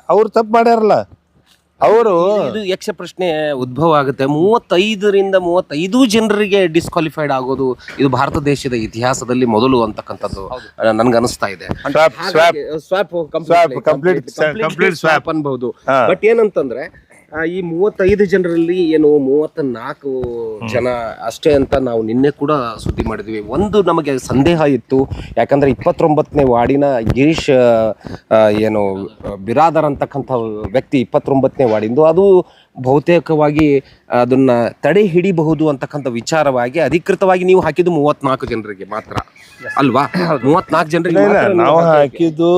ಅವ್ರು ತಪ್ಪು ಮಾಡ್ಯಾರಲ್ಲ. ಅವರು ಇದು ಯಕ್ಷ ಪ್ರಶ್ನೆ ಉದ್ಭವ ಆಗುತ್ತೆ. ಮೂವತ್ತೈದರಿಂದ ಮೂವತ್ತೈದು ಜನರಿಗೆ ಡಿಸ್ಕ್ವಾಲಿಫೈಡ್ ಆಗೋದು ಇದು ಭಾರತ ದೇಶದ ಇತಿಹಾಸದಲ್ಲಿ ಮೊದಲು ಅಂತಕ್ಕಂಥದ್ದು ನನ್ಗೆ ಅನಿಸ್ತಾ ಇದೆ. Swap. ಅನ್ಬಹುದು ಬಟ್ ಏನಂತಂದ್ರೆ ಆ, ಈ ಮೂವತ್ತೈದು ಜನರಲ್ಲಿ ಏನು ಮೂವತ್ತ ನಾಲ್ಕು ಜನ ಅಷ್ಟೇ ಅಂತ ನಾವು ನಿನ್ನೆ ಕೂಡ ಸುದ್ದಿ ಮಾಡಿದ್ವಿ. ಒಂದು ನಮಗೆ ಸಂದೇಹ ಇತ್ತು ಯಾಕಂದ್ರೆ ಇಪ್ಪತ್ತೊಂಬತ್ತನೇ ವಾರ್ಡಿನ ಗಿರೀಶ್ ಆ, ಏನು ಬಿರಾದರ್ ಅಂತಕ್ಕಂಥ ವ್ಯಕ್ತಿ ಇಪ್ಪತ್ತೊಂಬತ್ತನೇ ವಾರ್ಡಿಂದು. ಅದು ಬಹುತೇಕವಾಗಿ ಅದನ್ನ ತಡೆ ಹಿಡಿಬಹುದು ಅಂತಕ್ಕಂಥ ವಿಚಾರವಾಗಿ ಅಧಿಕೃತವಾಗಿ ನೀವು ಹಾಕಿದ್ದು ಮೂವತ್ನಾಲ್ಕು ಜನರಿಗೆ ಮಾತ್ರ. ಅಲ್ವಾ? ಮೂವತ್ನಾಲ್ಕು ಜನರಿಗೆ ಇಲ್ಲ ಇಲ್ಲ ಮಾತ್ರ ನೀವು ನಾವು ಹಾಕಿದ್ದು.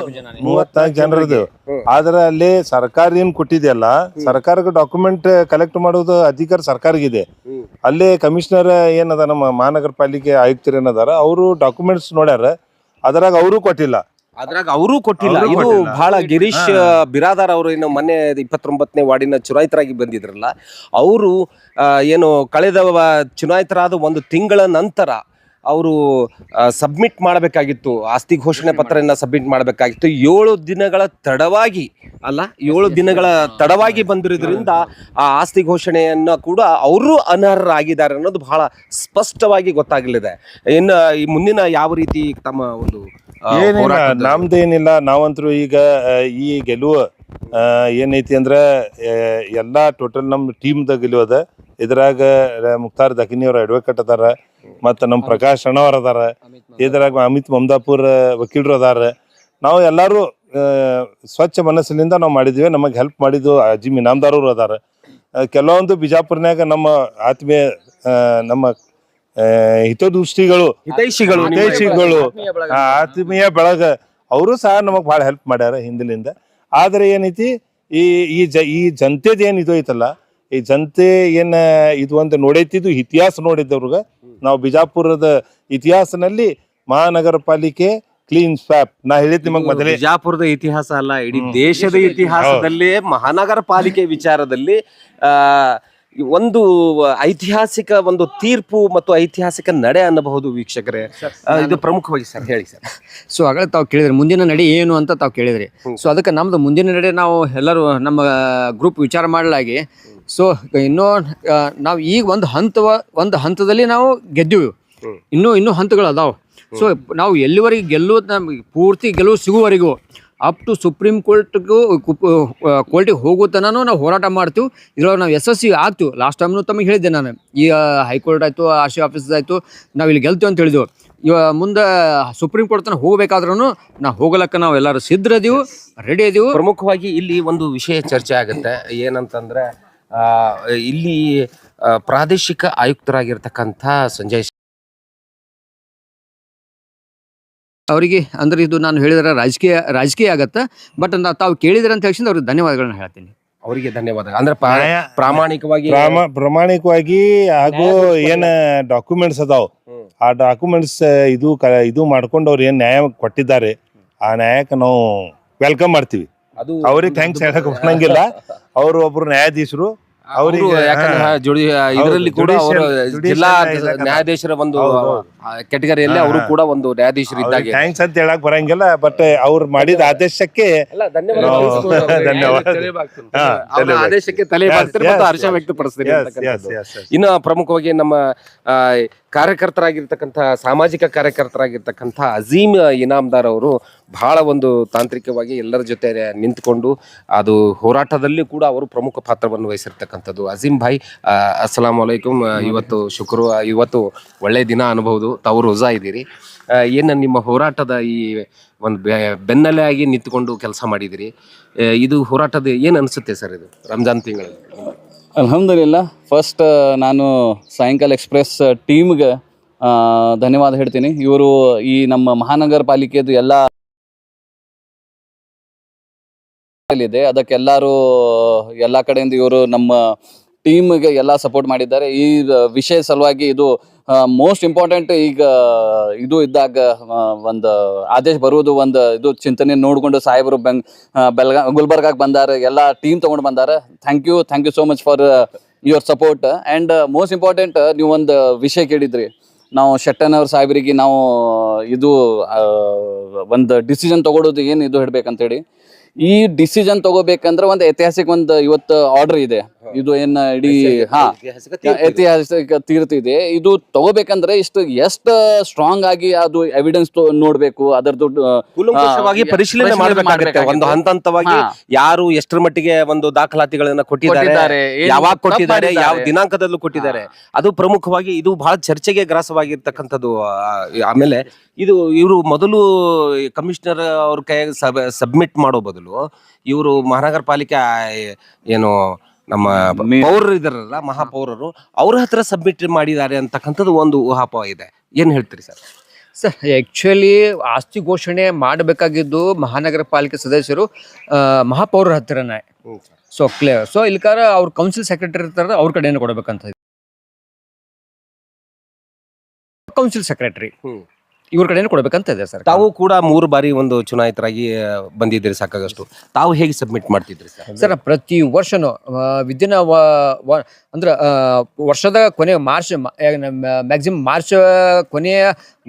ಹಾಕಿದ್ದು ಮೂವತ್ನಾಲ್ಕು ಜನ. ಜನರದು ಹ್ಮ್. ಆದ್ರೆ ಅಲ್ಲಿ ಸರ್ಕಾರ ಏನ್ ಕೊಟ್ಟಿದೆಯಲ್ಲ ಸರ್ಕಾರಕ್ಕೆ ಡಾಕ್ಯುಮೆಂಟ್ ಕಲೆಕ್ಟ್ ಮಾಡೋದು ಅಧಿಕಾರ ಸರ್ಕಾರಗಿದೆ. ಹ್ಮ್. ಅಲ್ಲೇ ಕಮಿಷನರ್ ಏನದ ನಮ್ಮ ಮಹಾನಗರ ಪಾಲಿಕೆ ಆಯುಕ್ತರು ಏನದಾರ ಅವರು ಡಾಕ್ಯುಮೆಂಟ್ಸ್ ನೋಡ್ಯಾರ. ಅದ್ರಾಗ ಅವರು ಕೊಟ್ಟಿಲ್ಲ. ಅದ್ರಾಗ ಅವರು ಕೊಟ್ಟಿಲ್ಲ. ಅವ್ರು ಇದು ಕೊಟ್ಟಿಲ್ಲ. ಬಹಳ ಗಿರೀಶ್ ಬಿರಾದಾರ್ ಅವರು ಏನು ಮೊನ್ನೆ ಇಪ್ಪತ್ತೊಂಬತ್ತನೇ ವಾರ್ಡಿನ ಚುನಾಯಿತರಾಗಿ ಬಂದಿದ್ರಲ್ಲ ಅವರು ಏನು ಕಳೆದ ವ- ಚುನಾಯಿತರಾದ ಒಂದು ತಿಂಗಳ ನಂತರ ಅವರು ಸಬ್ಮಿಟ್ ಮಾಡಬೇಕಾಗಿತ್ತು. ಆಸ್ತಿ ಘೋಷಣೆ ಪತ್ರನ ಸಬ್ಮಿಟ್ ಮಾಡಬೇಕಾಗಿತ್ತು. ಏಳು ದಿನಗಳ ತಡವಾಗಿ ಅಲ್ಲ ಏಳು ದಿನಗಳ ತಡವಾಗಿ ಬಂದಿರೋದ್ರಿಂದ ಆ ಆಸ್ತಿ ಘೋಷಣೆಯನ್ನು ಕೂಡ ಅವರು ಅನರ್ಹರಾಗಿದ್ದಾರೆ ಅನ್ನೋದು ಬಹಳ ಸ್ಪಷ್ಟವಾಗಿ ಗೊತ್ತಾಗಲಿದೆ. ಇನ್ನು ಈ ಮುಂದಿನ ಯಾವ ರೀತಿ ತಮ್ಮ ಒಂದು ಏನಿಲ್ಲ ನಮ್ದೇನಿಲ್ಲ ನಾವಂತರೂ ಈಗ ಈ ಗೆಲುವು ಏನೈತಿ ಅಂದ್ರೆ ಎಲ್ಲಾ ಟೋಟಲ್ ನಮ್ಮ ಟೀಮ್ದ ಗೆಲುವು ಅದ. ಇದ್ರಾಗ ಮುಕ್ತಾರ್ ದಕಿನಿ ಅವ್ರ ಅಡ್ವೊಕೇಟ್ ಅದಾರ. ಮತ್ತು ನಮ್ಮ ಪ್ರಕಾಶ್ ಅಣ್ಣವ್ರ ಅದಾರ. ಇದ್ರಾಗ ಅಮಿತ್ ಮಮದಾಪುರ್ ವಕೀಲರು ಅದಾರ. ನಾವು ಎಲ್ಲರೂ ಸ್ವಚ್ಛ ಮನಸ್ಸಿನಿಂದ ನಾವು ಮಾಡಿದ್ವಿ. ನಮಗೆ ಹೆಲ್ಪ್ ಮಾಡಿದ್ದು ಅಜಿಮ್ ಇನಾಮದಾರವ್ರು ಅದಾರ. ಕೆಲವೊಂದು ಬಿಜಾಪುರ್ನಾಗ ನಮ್ಮ ಆತ್ಮೀಯ ಆ, ನಮ್ಮ ಹಿತದೃಷ್ಟಿಗಳು ಹಿತೈಷಿಗಳು ಹಿತೈಷಿಗಳು ಆತ್ಮೀಯ ಬಳಗ. ಅವರು ಸಹ ನಮಗೆ ಭಾಳ ಹೆಲ್ಪ್ ಮಾಡ್ಯಾರ ಹಿಂದಿನಿಂದ. ಆದರೆ ಏನೈತಿ ಈ ಈ ಜ ಈ ಜನತೆದು ಏನು ಇದು ಐತಲ್ಲ ಈ ಜನತೆ ಏನ ಇದು ಒಂದು ನೋಡೈತಿದ್ದು ಇತಿಹಾಸ ನೋಡಿದ್ದವ್ರಿಗೆ. ನಾವು ಬಿಜಾಪುರದ ಇತಿಹಾಸನಲ್ಲಿ ಮಹಾನಗರ ಪಾಲಿಕೆ ಕ್ಲೀನ್ ಸ್ವಾಪ್ ನಾ ಹೇಳಿದ್ ನಿಮಗೆ ಮೊದಲೇ. ಬಿಜಾಪುರದ ಇತಿಹಾಸ ಅಲ್ಲ ಇಡೀ ದೇಶದ ಇತಿಹಾಸದಲ್ಲಿ ಮಹಾನಗರ ಪಾಲಿಕೆ ವಿಚಾರದಲ್ಲಿ ಆ ಒಂದು ಐತಿಹಾಸಿಕ ಒಂದು ತೀರ್ಪು ಮತ್ತು ಐತಿಹಾಸಿಕ ನಡೆ ಅನ್ನಬಹುದು ವೀಕ್ಷಕರೇ. ಇದು ಪ್ರಮುಖವಾಗಿ ಸರ್ ಹೇಳಿ ಸರ್. ಸೊ ಹಾಗಾದ್ರೆ ತಾವು ಕೇಳಿದ್ರಿ ಮುಂದಿನ ನಡೆ ಏನು ಅಂತ ತಾವು ಕೇಳಿದ್ರಿ. ಸೊ ಅದಕ್ಕೆ ನಮ್ದು ಮುಂದಿನ ನಡೆ ನಾವು ಎಲ್ಲರೂ ನಮ್ಮ ಗ್ರೂಪ್ ವಿಚಾರ ಮಾಡಲಾಗಿ. ಸೊ ಇನ್ನೂ ನಾವು ಈಗ ಒಂದು ಹಂತ ಒಂದು ಹಂತದಲ್ಲಿ ನಾವು ಗೆದ್ದೀವಿ. ಇನ್ನೂ ಇನ್ನೂ ಹಂತಗಳು ಅದಾವೆ. ಸೊ ನಾವು ಎಲ್ಲಿವರೆಗೆ ಗೆಲ್ಲುವುದು ನಮಗೆ ಪೂರ್ತಿ ಗೆಲುವು ಸಿಗುವವರೆಗೂ ಅಪ್ ಟು ಸುಪ್ರೀಂ ಕೋರ್ಟ್ಗೂ ಕೋರ್ಟಿಗೆ ಹೋಗೋ ತನೂ ನಾವು ಹೋರಾಟ ಮಾಡ್ತೀವಿ. ಇದ್ರೊಳಗೆ ನಾವು ಯಶಸ್ವಿ ಆಗ್ತೀವಿ. ಲಾಸ್ಟ್ ಟೈಮ್ನು ತಮಗೆ ಹೇಳಿದ್ದೆ ನಾನು. ಈ ಹೈಕೋರ್ಟ್ ಆಯಿತು ಆರ್ ಸಿ ಆಫೀಸ್ ಆಯಿತು, ನಾವು ಇಲ್ಲಿ ಗೆಲ್ತೀವಿ ಅಂತ ಹೇಳಿದ್ವು. ಇವ, ಮುಂದೆ ಸುಪ್ರೀಂ ಕೋರ್ಟ್ ತನಕ ಹೋಗಬೇಕಾದ್ರೂ ನಾವು ಹೋಗಲಕ್ಕ ನಾವು ಎಲ್ಲರೂ ಸಿದ್ಧರದೀವು ರೆಡಿ ಇದೀವಿ. ಪ್ರಮುಖವಾಗಿ ಇಲ್ಲಿ ಒಂದು ವಿಷಯ ಚರ್ಚೆ ಆಗುತ್ತೆ. ಏನಂತಂದ್ರೆ ಇಲ್ಲಿ ಪ್ರಾದೇಶಿಕ ಆಯುಕ್ತರಾಗಿರ್ತಕ್ಕಂಥ ಸಂಜಯ್ ಅವರಿಗೆ ಅಂದ್ರೆ ಇದು ನಾನು ಹೇಳಿದ್ರೆ ರಾಜಕೀಯ ರಾಜಕೀಯ ಆಗತ್ತೆ? ಬಟ್ ನಾ ತಾವು ಕೇಳಿದ್ರೆ ಅಂತ ಹೇಳಿ ಅವ್ರಿಗೆ ಧನ್ಯವಾದಗಳನ್ನ ಹೇಳ್ತೀನಿ. ಅವರಿಗೆ ಧನ್ಯವಾದ ಅಂದ್ರೆ ಪ್ರಾ- ನ್ಯಾಯ- ಪ್ರಾಮಾಣಿಕವಾಗಿ ಪ್ರಾಮ ಪ್ರಾಮಾಣಿಕವಾಗಿ ಹಾಗೂ ಏನ ಡಾಕ್ಯುಮೆಂಟ್ಸ್ ಅದಾವ. ಹ್ಮ್. ಆ ಡಾಕ್ಯುಮೆಂಟ್ಸ್ ಇದು ಕ ಇದು ಮಾಡ್ಕೊಂಡು ಅವ್ರು ಏನ್ ನ್ಯಾಯ ಕೊಟ್ಟಿದ್ದಾರೆ ಆ ನ್ಯಾಯಕ್ಕೆ ನಾವು ವೆಲ್ಕಮ್ ಮಾಡ್ತೀವಿ. ಅದು ಅವ್ರಿಗೆ ಥ್ಯಾಂಕ್ಸ್ ಹೇಳಕ್ ಬರಂಗಿಲ್ಲ ಅವರು ಒಬ್ರು ನ್ಯಾಯಾಧೀಶರು ಅವರಿಗೆ ಅವ್ರಿಗೆ ಯಾಕಂದ್ರೆ ಹಾ. ಜುಡಿ ಇದರಲ್ಲಿ ಕೂಡ ಅವರು judicial- judicial ಜಿಲ್ಲಾ ಇಲಾಖೆ ನ್ಯಾಯಾಧೀಶರ ಒಂದು ಹೌದು, ಹೌದು. ಕೆಟಗರಿಯಲ್ಲಿ ಅವರು ಕೂಡ ಒಂದು ನ್ಯಾಯಾಧೀಶರು ಇದ್ದಾಗೆ. ಥ್ಯಾಂಕ್ಸ್ ಅಂತ ಹೇಳಕ್ ಬರಂಗಿಲ್ಲ ಬಟ್ ಅವ್ರು ಮಾಡಿದ ಆದೇಶಕ್ಕೆ ಅಲ್ಲ, ಧನ್ಯವಾದ ಆದೇಶಕ್ಕೆ ತಲೆ ಬಾಗ್ತೀರಿ ಮತ್ತು ಹರ್ಷ ಅಂತಕ್ಕಂಥದ್ದು. ಇನ್ನು ಪ್ರಮುಖವಾಗಿ ನಮ್ಮ ಆ, ಕಾರ್ಯಕರ್ತರಾಗಿರ್ತಕ್ಕಂಥ ಸಾಮಾಜಿಕ ಕಾರ್ಯಕರ್ತರಾಗಿರ್ತಕ್ಕಂಥ ಅಜೀಮ್ ಇನಾಮದಾರ್ ಅವರು ಬಹಳ ಒಂದು ತಾಂತ್ರಿಕವಾಗಿ ಎಲ್ಲರ ಜೊತೆ ನಿಂತ್ಕೊಂಡು ಅದು ಹೋರಾಟದಲ್ಲಿ ಕೂಡ ಅವರು ಪ್ರಮುಖ ಪಾತ್ರವನ್ನು ವಹಿಸಿರ್ತಕ್ಕಂಥದ್ದು. ಅಜೀಮ್ ಭಾಯ್ ಅಸ್ಸಲಾಂ ವಲೈಕುಮ್ ಇವತ್ತು ಶುಕ್ರವಾರ ಇವತ್ತು ಒಳ್ಳೆ ದಿನ ಅನ್ಬಹುದು ತಾವು ರೋಜಾ ಇದ್ದೀರಿ. ಏನು ನಿಮ್ಮ ಹೋರಾಟದ ಈ ಒಂದು ಬೆ- ಬೆನ್ನೆಲೆ ಆಗಿ ನಿಂತ್ಕೊಂಡು ಕೆಲಸ ಮಾಡಿದಿರಿ ಇದು ಹೋರಾಟದ ಏನು ಅನಿಸುತ್ತೆ ಸರ್ ಇದು ರಂಜಾನ್ ತಿಂಗಳಲ್ಲಿ? ಅಲ್ಹಮ್ದುಲಿಲ್ಲ ಫಸ್ಟ್ ನಾನು ಸಾಯಂಕಾಲ ಎಕ್ಸ್ಪ್ರೆಸ್ ಟೀಮ್ಗೆ ಧನ್ಯವಾದ ಹೇಳ್ತೀನಿ. ಇವರು ಈ ನಮ್ಮ ಮಹಾನಗರ ಪಾಲಿಕೆದು ಎಲ್ಲ ಇದೆ. ಅದಕ್ಕೆಲ್ಲರೂ, ಎಲ್ಲ ಕಡೆಯಿಂದ ಇವರು ನಮ್ಮ ಟೀಮ್ಗೆ ಎಲ್ಲ ಸಪೋರ್ಟ್ ಮಾಡಿದ್ದಾರೆ. ಈ ವಿಷಯ ಸಲುವಾಗಿ ಇದು ಮೋಸ್ಟ್ ಇಂಪಾರ್ಟೆಂಟ್ ಈಗ ಇದು ಇದ್ದಾಗ ಒಂದು ಆದೇಶ ಬರುವುದು ಒಂದು ಇದು ಚಿಂತನೆ ನೋಡಿಕೊಂಡು ಸಾಹೇಬರು ಬೆಂಗ್ ಬೆಲ್ಗಾ, ಗುಲ್ಬರ್ಗಾಗೆ ಬಂದಾರೆ, ಎಲ್ಲ ಟೀಮ್ ತೊಗೊಂಡು ಬಂದಾರೆ. Thank you thank you so much for your support and most important ನೀವು ಒಂದು ವಿಷಯ ಕೇಳಿದ್ರಿ. ನಾವು ಶೆಟ್ಟನವ್ರ ಸಾಹೇಬರಿಗೆ ನಾವು ಇದು ಒಂದು ಡಿಸಿಷನ್ ತಗೊಳ್ಳೋದು ಏನು ಇದು ಹೇಳಿ ಈ ಡಿಸಿಷನ್ ತಗೋಬೇಕಂದ್ರೆ ಒಂದು ಐತಿಹಾಸಿಕ ಒಂದು ಇವತ್ತು ಆರ್ಡ್ರ್ ಇದೆ. ಇದು ಏನ್ ಇಡೀ ಹಾ ಐತಿಹಾಸಿಕ ತೀರ್ಥ ಇದೆ. ಇದು ತಗೋಬೇಕಂದ್ರೆ ಇಷ್ಟು ಎಷ್ಟು ಸ್ಟ್ರಾಂಗ್ ಆಗಿ ಅದು ಎವಿಡೆನ್ಸ್ ನೋಡ್ಬೇಕು ಅದರದ್ದು ಪರಿಶೀಲನೆ ಮಾಡಬೇಕಾಗುತ್ತೆ. ಒಂದು. ಹಂತ ಹಂತವಾಗಿ ಯಾರು ಎಷ್ಟರ ಮಟ್ಟಿಗೆ ಒಂದು ದಾಖಲಾತಿಗಳನ್ನ ಕೊಟ್ಟಿದ್ದಾರೆ ಯಾವಾಗ ಕೊಟ್ಟಿದ್ದಾರೆ ಯಾವ. ದಿನಾಂಕದಲ್ಲೂ ಕೊಟ್ಟಿದ್ದಾರೆ. ಅದು ಪ್ರಮುಖವಾಗಿ ಇದು ಬಹಳ ಚರ್ಚೆಗೆ ಗ್ರಾಸವಾಗಿರ್ತಕ್ಕಂಥದ್ದು ಆಮೇಲೆ ಇದು ಇವರು ಮೊದಲು ಕಮಿಷನರ್ ಅವ್ರ ಕೈ ಸಬ್ಮಿಟ್ ಮಾಡೋ ಬದಲು ಇವರು ಮಹಾನಗರ ಪಾಲಿಕೆ ಏನು ನಮ್ಮ ಪೌರರು ಇದಾರಲ್ಲ ಮಹಾಪೌರರು ಅವ್ರ ಹತ್ರ ಸಬ್ಮಿಟ್ ಮಾಡಿದ್ದಾರೆ ಅಂತಕ್ಕಂಥದ್ದು ಒಂದು ಊಹಾಪ ಇದೆ. ಏನ್ ಹೇಳ್ತೀರಿ ಸರ್? ಸರ್ ಆ್ಯಕ್ಚುಲಿ ಆಸ್ತಿ ಘೋಷಣೆ ಮಾಡಬೇಕಾಗಿದ್ದು ಮಹಾನಗರ ಪಾಲಿಕೆ ಸದಸ್ಯರು ಆ, ಮಹಾಪೌರರ ಹತ್ತಿರನೇ. ಸೊ ಕ್ಲಿಯರ್ ಸೊ ಇಲ್ಲಿಕಾರ ಅವ್ರ ಕೌನ್ಸಿಲ್ ಸೆಕ್ರೆಟರಿ ಇರ್ತಾರೆ ಅವ್ರ ಕಡೆನ ಕೊಡಬೇಕಂತ ಇದೆ. Council secretary hmm. ಇವ್ರ ಕಡೆನೂ ಕೊಡ್ಬೇಕಂತ ಇದೆ ಸರ್. ತಾವು ಕೂಡ ಮೂರು ಬಾರಿ ಒಂದು ಚುನಾಯಿತರಾಗಿ ಬಂದಿದ್ದೀರಿ ಸಾಕಾಗಷ್ಟು. ತಾವು ಹೇಗೆ ಸಬ್ಮಿಟ್ ಮಾಡ್ತಿದ್ರಿ ಸರ್? ಸರ್ ಪ್ರತಿ ವರ್ಷನೂ ವಿದಿನ್ ಅಂದ್ರೆ ವರ್ಷದ ಕೊನೆ ಮಾರ್ಚ್ ಮ್ಯಾಕ್ಸಿಮಮ್ ಮಾರ್ಚ್ ಕೊನೆಯ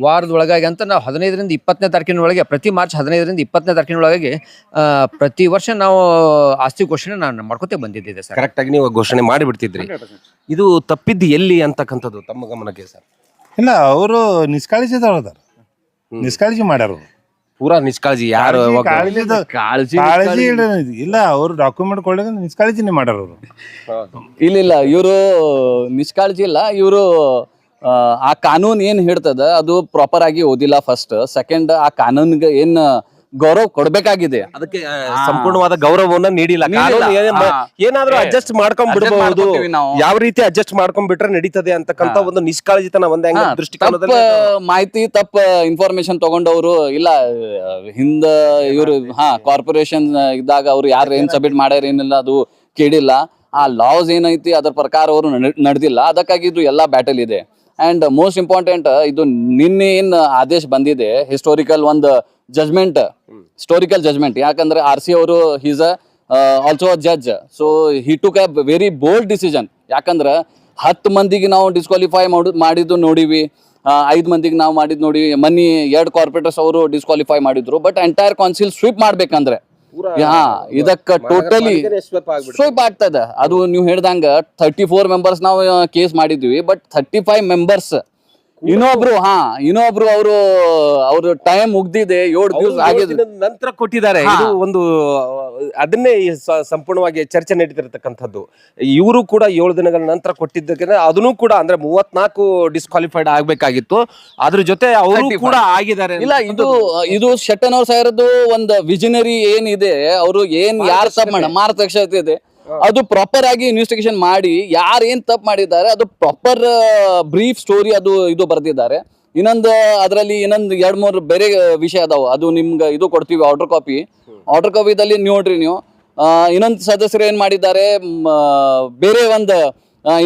ವಾರದೊಳಗಾಗಿ ಅಂತ ನಾವು ಹದಿನೈದರಿಂದ ಇಪ್ಪತ್ತನೇ ತಾರೀಕಿನ ಒಳಗೆ ಪ್ರತಿ ಮಾರ್ಚ್ ಹದಿನೈದರಿಂದ ಇಪ್ಪತ್ತನೇ ತಾರೀಕಿನ ಒಳಗಾಗಿ ಪ್ರತಿ ವರ್ಷ ನಾವು ಆಸ್ತಿ ಘೋಷಣೆ ನಾನು ಮಾಡ್ಕೋತೇ ಬಂದಿದ್ದೆ ಸರ್. ಕರೆಕ್ಟಾಗಿ ನೀವು ಘೋಷಣೆ ಮಾಡಿಬಿಡ್ತಿದ್ರಿ. ಇದು ತಪ್ಪಿದ್ದು ಎಲ್ಲಿ ಅಂತಕ್ಕಂಥದ್ದು ತಮ್ಮ ಗಮನಕ್ಕೆ ಸರ್? ಇಲ್ಲ ಅವರು ನಿಷ್ಕಾಳಜಿದವ್ರು ನಿಷ್ಕಾಳಜಿ ಮಾಡ್ಯಾರ ಅವ್ರು. ಪೂರಾ ನಿಷ್ಕಾಳಜಿ. ಯಾರು ಕಾಳಜಿ- ಯಾವಾಗ- ಕಾಳಜಿದ ಕಾಳಜಿ ಕಾಳಜಿ ಇಲ್ಲ- ಇಲ್ಲ ಅವ್ರು ಡಾಕ್ಯುಮೆಂಟ್ ಕೊಡ್ಲಿಕ್ಕೆ ನಿಷ್ಕಾಳಜಿನೇ ಮಾಡ್ಯಾರ ಅವರು. ಇಲ್ಲ ಇಲ್ಲ ಇವರು ನಿಷ್ಕಾಳಜಿ ಇಲ್ಲ ಇವರು ಆ ಕಾನೂನು ಏನ್ ಹೇಳ್ತದ ಅದು ಪ್ರಾಪರ್ ಆಗಿ ಓದಿಲ್ಲ ಫಸ್ಟ್ ಸೆಕೆಂಡ್ ಆ ಕಾನೂನ್ಗೆ ಏನ್ ಗೌರವ ಕೊಡ್ಬೇಕಾಗಿದೆ ಅದಕ್ಕೆ ಆ, ಸಂಪೂರ್ಣವಾದ ಗೌರವವನ್ನ ನೀಡಿಲ್ಲ ನೀಡಿಲ್ಲ. ಕಾನೂನು ಏನೇ ಮ- ಹಾ. ಏನಾದ್ರೂ ಅಡ್ಜಸ್ಟ್ ಮಾಡ್ಕೊಂಡ್ adjust ಬಿಡಬಹುದು ಮಾಡ್ಕೊತೀವಿ ನಾವು. ಯಾವ ರೀತಿ ಅಡ್ಜಸ್ಟ್ ಮಾಡ್ಕೊಂಡ್ ಬಿಟ್ರೆ ನಡೀತದೆ ಅಂತಕ್ಕಂತ. ಒಂದು ನಿಷ್ಕಾಳಜಿತನ ಒಂದೇ ಹಾ, ದೃಷ್ಟಿಕೋನದಲ್ಲಿ ತಪ್ಪ ಮಾಹಿತಿ ತಪ್ಪ ಇನ್ಫಾರ್ಮೇಶನ್ ತಗೊಂಡವ್ರು ಇಲ್ಲ ಹಿಂದ ಇವರು ಹಾ ಕಾರ್ಪೊರೇಷನ್ ಇದ್ದಾಗ ಅವ್ರು ಯಾರು ಏನ್ ಸಬ್ಮಿಟ್ ಮಾಡ್ಯಾರ ಏನಿಲ್ಲ ಅದು ಕೇಳಿಲ್ಲ ಆ ಲಾಸ್ ಏನೈತಿ ಅದ್ರ ಪ್ರಕಾರ ಅವರು ನಡೆದಿಲ್ಲ ಅದಕ್ಕಾಗಿ ಇದು ಎಲ್ಲ ಬ್ಯಾಟಲ್ ಇದೆ ಅಂಡ್ ಮೋಸ್ಟ್ ಇಂಪಾರ್ಟೆಂಟ್ ಇದು ನಿನ್ನೆ ಏನ್ ಆದೇಶ ಬಂದಿದೆ ಹಿಸ್ಟೋರಿಕಲ್ ಒಂದು ಜಜ್ಮೆಂಟ್ ಹಿಸ್ಟೋರಿಕಲ್ ಜಜ್ಮೆಂಟ್ ಯಾಕಂದ್ರೆ ಆರ್ ಸಿ ಅವರು he's uh also uh judge so he took a very bold decision ಯಾಕಂದ್ರೆ ಹತ್ತು ಮಂದಿಗೆ ನಾವು ಡಿಸ್ಕ್ವಾಲಿಫೈ ಮಾಡು ಮಾಡಿದ್ದು ನೋಡಿವಿ. ಐದು ಮಂದಿಗೆ ನಾವು ಮಾಡಿದ್ದು ನೋಡಿ ಮನಿ ಎರಡು ಕಾರ್ಪೊರೇಟರ್ಸ್ ಅವರು ಡಿಸ್ಕ್ವಾಲಿಫೈ ಮಾಡಿದ್ರು. ಬಟ್ ಎಂಟೈರ್ ಕೌನ್ಸಿಲ್ ಸ್ವೀಪ್ ಮಾಡ್ಬೇಕಂದ್ರೆ. ಹಾ ಇದಕ್ಕೆ ಟೋಟಲಿ ಸ್ವೀಪ್ ಆಗ್ತದೆ. ಅದು ನೀವು ಹೇಳ್ದಂಗ ಥರ್ಟಿ ಫೋರ್ ಮೆಂಬರ್ಸ್ ನಾವು ಕೇಸ್ ಮಾಡಿದ್ವಿ. ಬಟ್ ಥರ್ಟಿ ಫೈವ್ ಮೆಂಬರ್ಸ್ ಇನ್ನೊಬ್ರು ಹಾ ಇನ್ನೊಬ್ರು ಅವರು ಅವ್ರ ಟೈಮ್ ಮುಗ್ದಿದೆ ಏಳು ದಿವಸ ಆಗಿದೆ ನಂತರ ಕೊಟ್ಟಿದ್ದಾರೆ. ಇದು ಒಂದು ಅದನ್ನೇ ಈ ಸ- ಸಂಪೂರ್ಣವಾಗಿ ಚರ್ಚೆ ನಡೀತಿರತಕ್ಕಂಥದ್ದು. ಇವರು ಕೂಡ ಏಳು ದಿನಗಳ ನಂತರ ಕೊಟ್ಟಿದ್ದಕ್ಕೆ ಅದನ್ನು ಕೂಡ ಅಂದ್ರೆ ಮೂವತ್ನಾಲ್ಕು ಡಿಸ್ಕ್ವಾಲಿಫೈಡ್ ಆಗ್ಬೇಕಾಗಿತ್ತು. ಅದ್ರ ಜೊತೆ ಅವರು 35. ಕೂಡ ಆಗಿದ್ದಾರೆ ಇಲ್ಲ ಇದು ಇದು ಶೆಟ್ಟನ್ ಅವ್ರ ಸಾಯರದು ಒಂದು ವಿಜಿನರಿ ಏನಿದೆ ಅವರು ಏನ್ ಯಾರು ಮಾಡ ಮಾರ್ಗದರ್ಶಕತೆ ಇದೆ. ಅದು ಪ್ರಾಪರ್ ಆಗಿ ಇನ್ವೆಸ್ಟಿಗೇಷನ್ ಮಾಡಿ ಯಾರು ಏನ್ ತಪ್ಪು ಮಾಡಿದ್ದಾರೆ, ಅದು ಪ್ರಾಪರ್ ಬ್ರೀಫ್ ಸ್ಟೋರಿ ಅದು ಇದು ಬರ್ದಿದ್ದಾರೆ. ಇನ್ನೊಂದು, ಅದರಲ್ಲಿ ಇನ್ನೊಂದು ಎರಡ್ ಮೂರು ಬೇರೆ ವಿಷಯ ಅದಾವ. ಅದು ನಿಮ್ಗೆ ಇದು ಕೊಡ್ತೀವಿ ಆರ್ಡರ್ ಕಾಪಿ ಆರ್ಡರ್ ಕಾಪಿದಲ್ಲಿ ನೋಡ್ರಿ ನೀವು. ಇನ್ನೊಂದು ಸದಸ್ಯರು ಏನ್ ಮಾಡಿದ್ದಾರೆ ಬೇರೆ ಒಂದು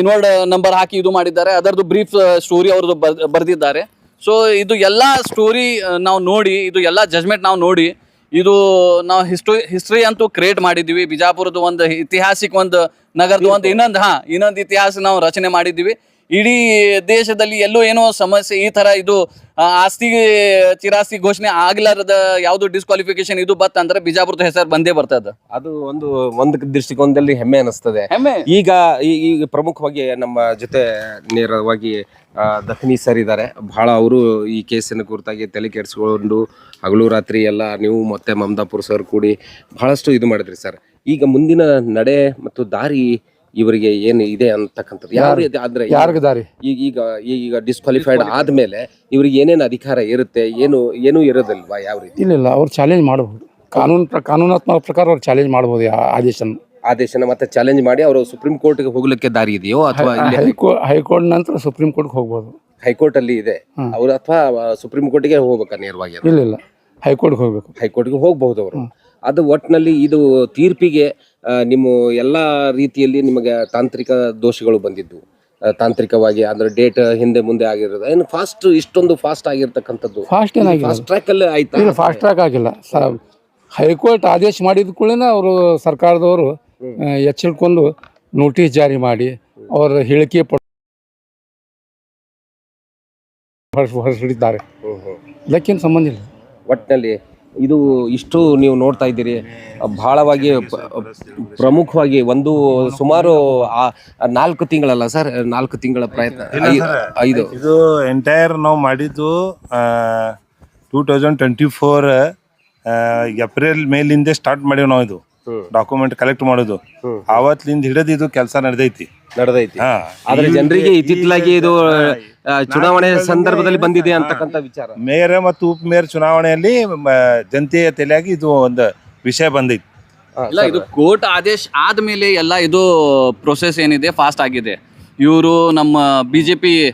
ಇನ್ವರ್ಡ್ ನಂಬರ್ ಹಾಕಿ ಇದು ಮಾಡಿದ್ದಾರೆ. ಅದರದ್ದು ಬ್ರೀಫ್ ಸ್ಟೋರಿ ಅವ್ರದ್ದು ಬರ್ದಿದ್ದಾರೆ. ಸೊ ಇದು ಎಲ್ಲ ಸ್ಟೋರಿ ನಾವು ನೋಡಿ, ಇದು ಎಲ್ಲ ಜಜ್ಮೆಂಟ್ ನಾವು ನೋಡಿ ಇದು ನಾವು ಹಿಸ್ಟೋ ಹಿಸ್ಟ್ರಿ ಅಂತೂ ಕ್ರಿಯೇಟ್ ಮಾಡಿದ್ವಿ ಬಿಜಾಪುರದ ಒಂದು ಇತಿಹಾಸಿಕ ಒಂದು ನಗರದ ಒಂದು ಇನ್ನೊಂದು ಹಾ ಇನ್ನೊಂದು ಇತಿಹಾಸ ನಾವು ರಚನೆ ಮಾಡಿದ್ವಿ ಇಡೀ ದೇಶದಲ್ಲಿ ಎಲ್ಲೋ ಏನೋ ಸಮಸ್ಯೆ ಈ ತರ ಇದು ಆಸ್ತಿ ಚಿರಾಸ್ತಿ ಘೋಷಣೆ ಆಗ್ಲಾರದ ಯಾವ್ದು ಡಿಸ್ಕ್ವಾಲಿಫಿಕೇಶನ್ ಇದು ಬತ್ ಅಂದ್ರೆ ಬಿಜಾಪುರದ ಹೆಸರು ಬಂದೇ ಬರ್ತದ. ಅದು ಒಂದು ಒಂದು ದೃಷ್ಟಿಕೋನದಲ್ಲಿ ಹೆಮ್ಮೆ ಅನಿಸ್ತದೆ. ಹೆಮ್ಮೆ. ಈಗ ಈ- ಈಗ ಪ್ರಮುಖವಾಗಿ ನಮ್ಮ ಜೊತೆ ನೇರವಾಗಿ ಆ, ದಖನಿ ಸರ್ ಇದ್ದಾರೆ ಬಹಳ ಅವರು ಈ ಕೇಸಿನ ಕುರಿತಾಗಿ ತಲೆ ಕೆಡಿಸ್ಕೊಂಡು ಹಗಲು ರಾತ್ರಿ ಎಲ್ಲ ನೀವು ಮತ್ತೆ ಮಮದಾಪುರ್ ಸರ್ ಕೂಡಿ ಬಹಳಷ್ಟು ಇದು ಮಾಡಿದ್ರಿ ಸರ್. ಈಗ ಮುಂದಿನ ನಡೆ ಮತ್ತು ದಾರಿ ಇವರಿಗೆ ಏನು ಇದೆ ಅಂತಕ್ಕಂಥದ್ದು. ಯಾರು ರೀತಿ ಅಂದ್ರೆ ಯಾರಿಗ ದಾರಿ? ಈಗ ಈಗ ಈಗ ಡಿಸ್ಕ್ವಾಲಿಫೈಡ್ ಆದ್ಮೇಲೆ ಇವ್ರಿಗೆ ಏನೇನು ಅಧಿಕಾರ ಇರುತ್ತೆ ಏನು ಏನೂ ಇರೋದಿಲ್ವಾ ಯಾವ ರೀತಿ? ಇಲ್ಲ ಇಲ್ಲ ಅವ್ರು ಚಾಲೆಂಜ್ ಮಾಡಬಹುದು ಕಾನೂನು ಪ್ರ- ಕಾನೂನಾತ್ಮಕ ಪ್ರಕಾರ ಅವ್ರು ಚಾಲೆಂಜ್ ಮಾಡ್ಬೋದು ಆ ಆದೇಶನ. ಆದೇಶನ ಮತ್ತೆ ಚಾಲೆಂಜ್ ಮಾಡಿ ಅವರು ಸುಪ್ರೀಂ ಕೋರ್ಟ್ಗೆ ಹೋಗ್ಲಿಕ್ಕೆ ದಾರಿ ಇದೆಯೋ ಅಥವಾ ಇಲ್ಲಿ? ಹೈಕೋ ಹೈಕೋರ್ಟ್ ನಂತರ ಸುಪ್ರೀಂ ಕೋರ್ಟ್ಗೆ ಹೋಗ್ಬೋದು. ಹೈಕೋರ್ಟ್ ಅಲ್ಲಿ ಇದೆ. ಹ್ಮ್. ಅವ್ರು ಅಥವಾ ಸುಪ್ರೀಂ ಕೋರ್ಟ್ಗೆ ಹೋಗ್ಬೇಕಾ ನೇರವಾಗಿ? ಇಲ್ಲ ಇಲ್ಲ. ಹೈಕೋರ್ಟ್ಗೆ ಹೋಗ್ಬೇಕು. ಹೈಕೋರ್ಟ್ಗೆ ಹೋಗಬಹುದು ಅವರು. ಅದು ಒಟ್ಟಿನಲ್ಲಿ ಇದು ತೀರ್ಪಿಗೆ ನಿಮ್ಮ ಎಲ್ಲ ರೀತಿಯಲ್ಲಿ ನಿಮಗೆ ತಾಂತ್ರಿಕ ದೋಷಗಳು ಬಂದಿದ್ದು. ತಾಂತ್ರಿಕವಾಗಿ ಅಂದ್ರೆ ಡೇಟ್ ಹಿಂದೆ ಮುಂದೆ ಆಗಿರೋದು. ಏನು ಫಾಸ್ಟ್ ಇಷ್ಟೊಂದು ಫಾಸ್ಟ್ ಆಗಿರ್ತಕ್ಕಂಥದ್ದು. ಫಾಸ್ಟ್ ಏನಾಗಿಲ್ಲ ಫಾಸ್ಟ್ ಟ್ರ್ಯಾಕ್ ಅಲ್ಲಿ ಆಯ್ತಾ? ಇಲ್ಲ ಫಾಸ್ಟ್ ಟ್ರ್ಯಾಕ್ ಆಗಿಲ್ಲ. ಸ ಹೈಕೋರ್ಟ್ ಆದೇಶ ಮಾಡಿದ ಕೂಡಲೇ ಅವರು ಸರ್ಕಾರದವರು ಎಚ್ಚರಿಕೊಂಡು ನೋಟಿಸ್ ಜಾರಿ ಮಾಡಿ ಅವರ ಹೇಳಿಕೆ ಪಡ ಹ್ಮ್. ಇದಕ್ಕೇನು ಸಂಬಂಧ ಇಲ್ಲ. ಒಟ್ಟಿನಲ್ಲಿ ಇದು ಇಷ್ಟು ನೀವು ನೋಡ್ತಾ ಇದ್ದೀರಿ. ಬಹಳವಾಗಿ ಪ್ರಮುಖವಾಗಿ ಒಂದು ಸುಮಾರು ನಾಲ್ಕು ತಿಂಗಳಲ್ಲ ಸರ್ ನಾಲ್ಕು ತಿಂಗಳ ಪ್ರಯತ್ನ ಐದು. ಇದು ಎಂಟೈರ್ ನಾವು ಮಾಡಿದ್ದು two thousand twenty four April ಮೇಲಿಂದ ಸ್ಟಾರ್ಟ್ ಮಾಡೀವಿ ನಾವು ಇದು ಡಾಕ್ಯುಮೆಂಟ್ ಕಲೆಕ್ಟ್ ಮಾಡೋದು. ಅವತ್ತಿಂದ ಹಿಡಿದ ಇದು ಕೆಲಸ ನಡೆದೈತಿ. ನಡೆದೈತಿ. ಹಾ. ಆದ್ರೆ ಜನರಿಗೆ ಇತ್ತಿತ್ತಲಾಗಿ ಇದು ಆ, ಚುನಾವಣೆ ಸಂದರ್ಭದಲ್ಲಿ ಬಂದಿದೆ. ಅಂತಕ್ಕಂಥ ವಿಚಾರ. ಮೇಯರ್ ಮತ್ತು ಉಪ ಮೇಯರ್ ಚುನಾವಣೆಯಲ್ಲಿ ಮ, ಜನತೆಯ ತಲೆಯಾಗಿ ಇದು ಒಂದು ವಿಷಯ ಬಂದೈತಿ. ಇಲ್ಲ ಇದು ಕೋರ್ಟ್ ಆದೇಶ ಆದ್ಮೇಲೆ ಎಲ್ಲ ಇದು ಪ್ರೊಸೆಸ್ ಏನಿದೆ ಫಾಸ್ಟ್ ಆಗಿದೆ. ಇವರು ನಮ್ಮ ಬಿ ಜೆ ಪಿ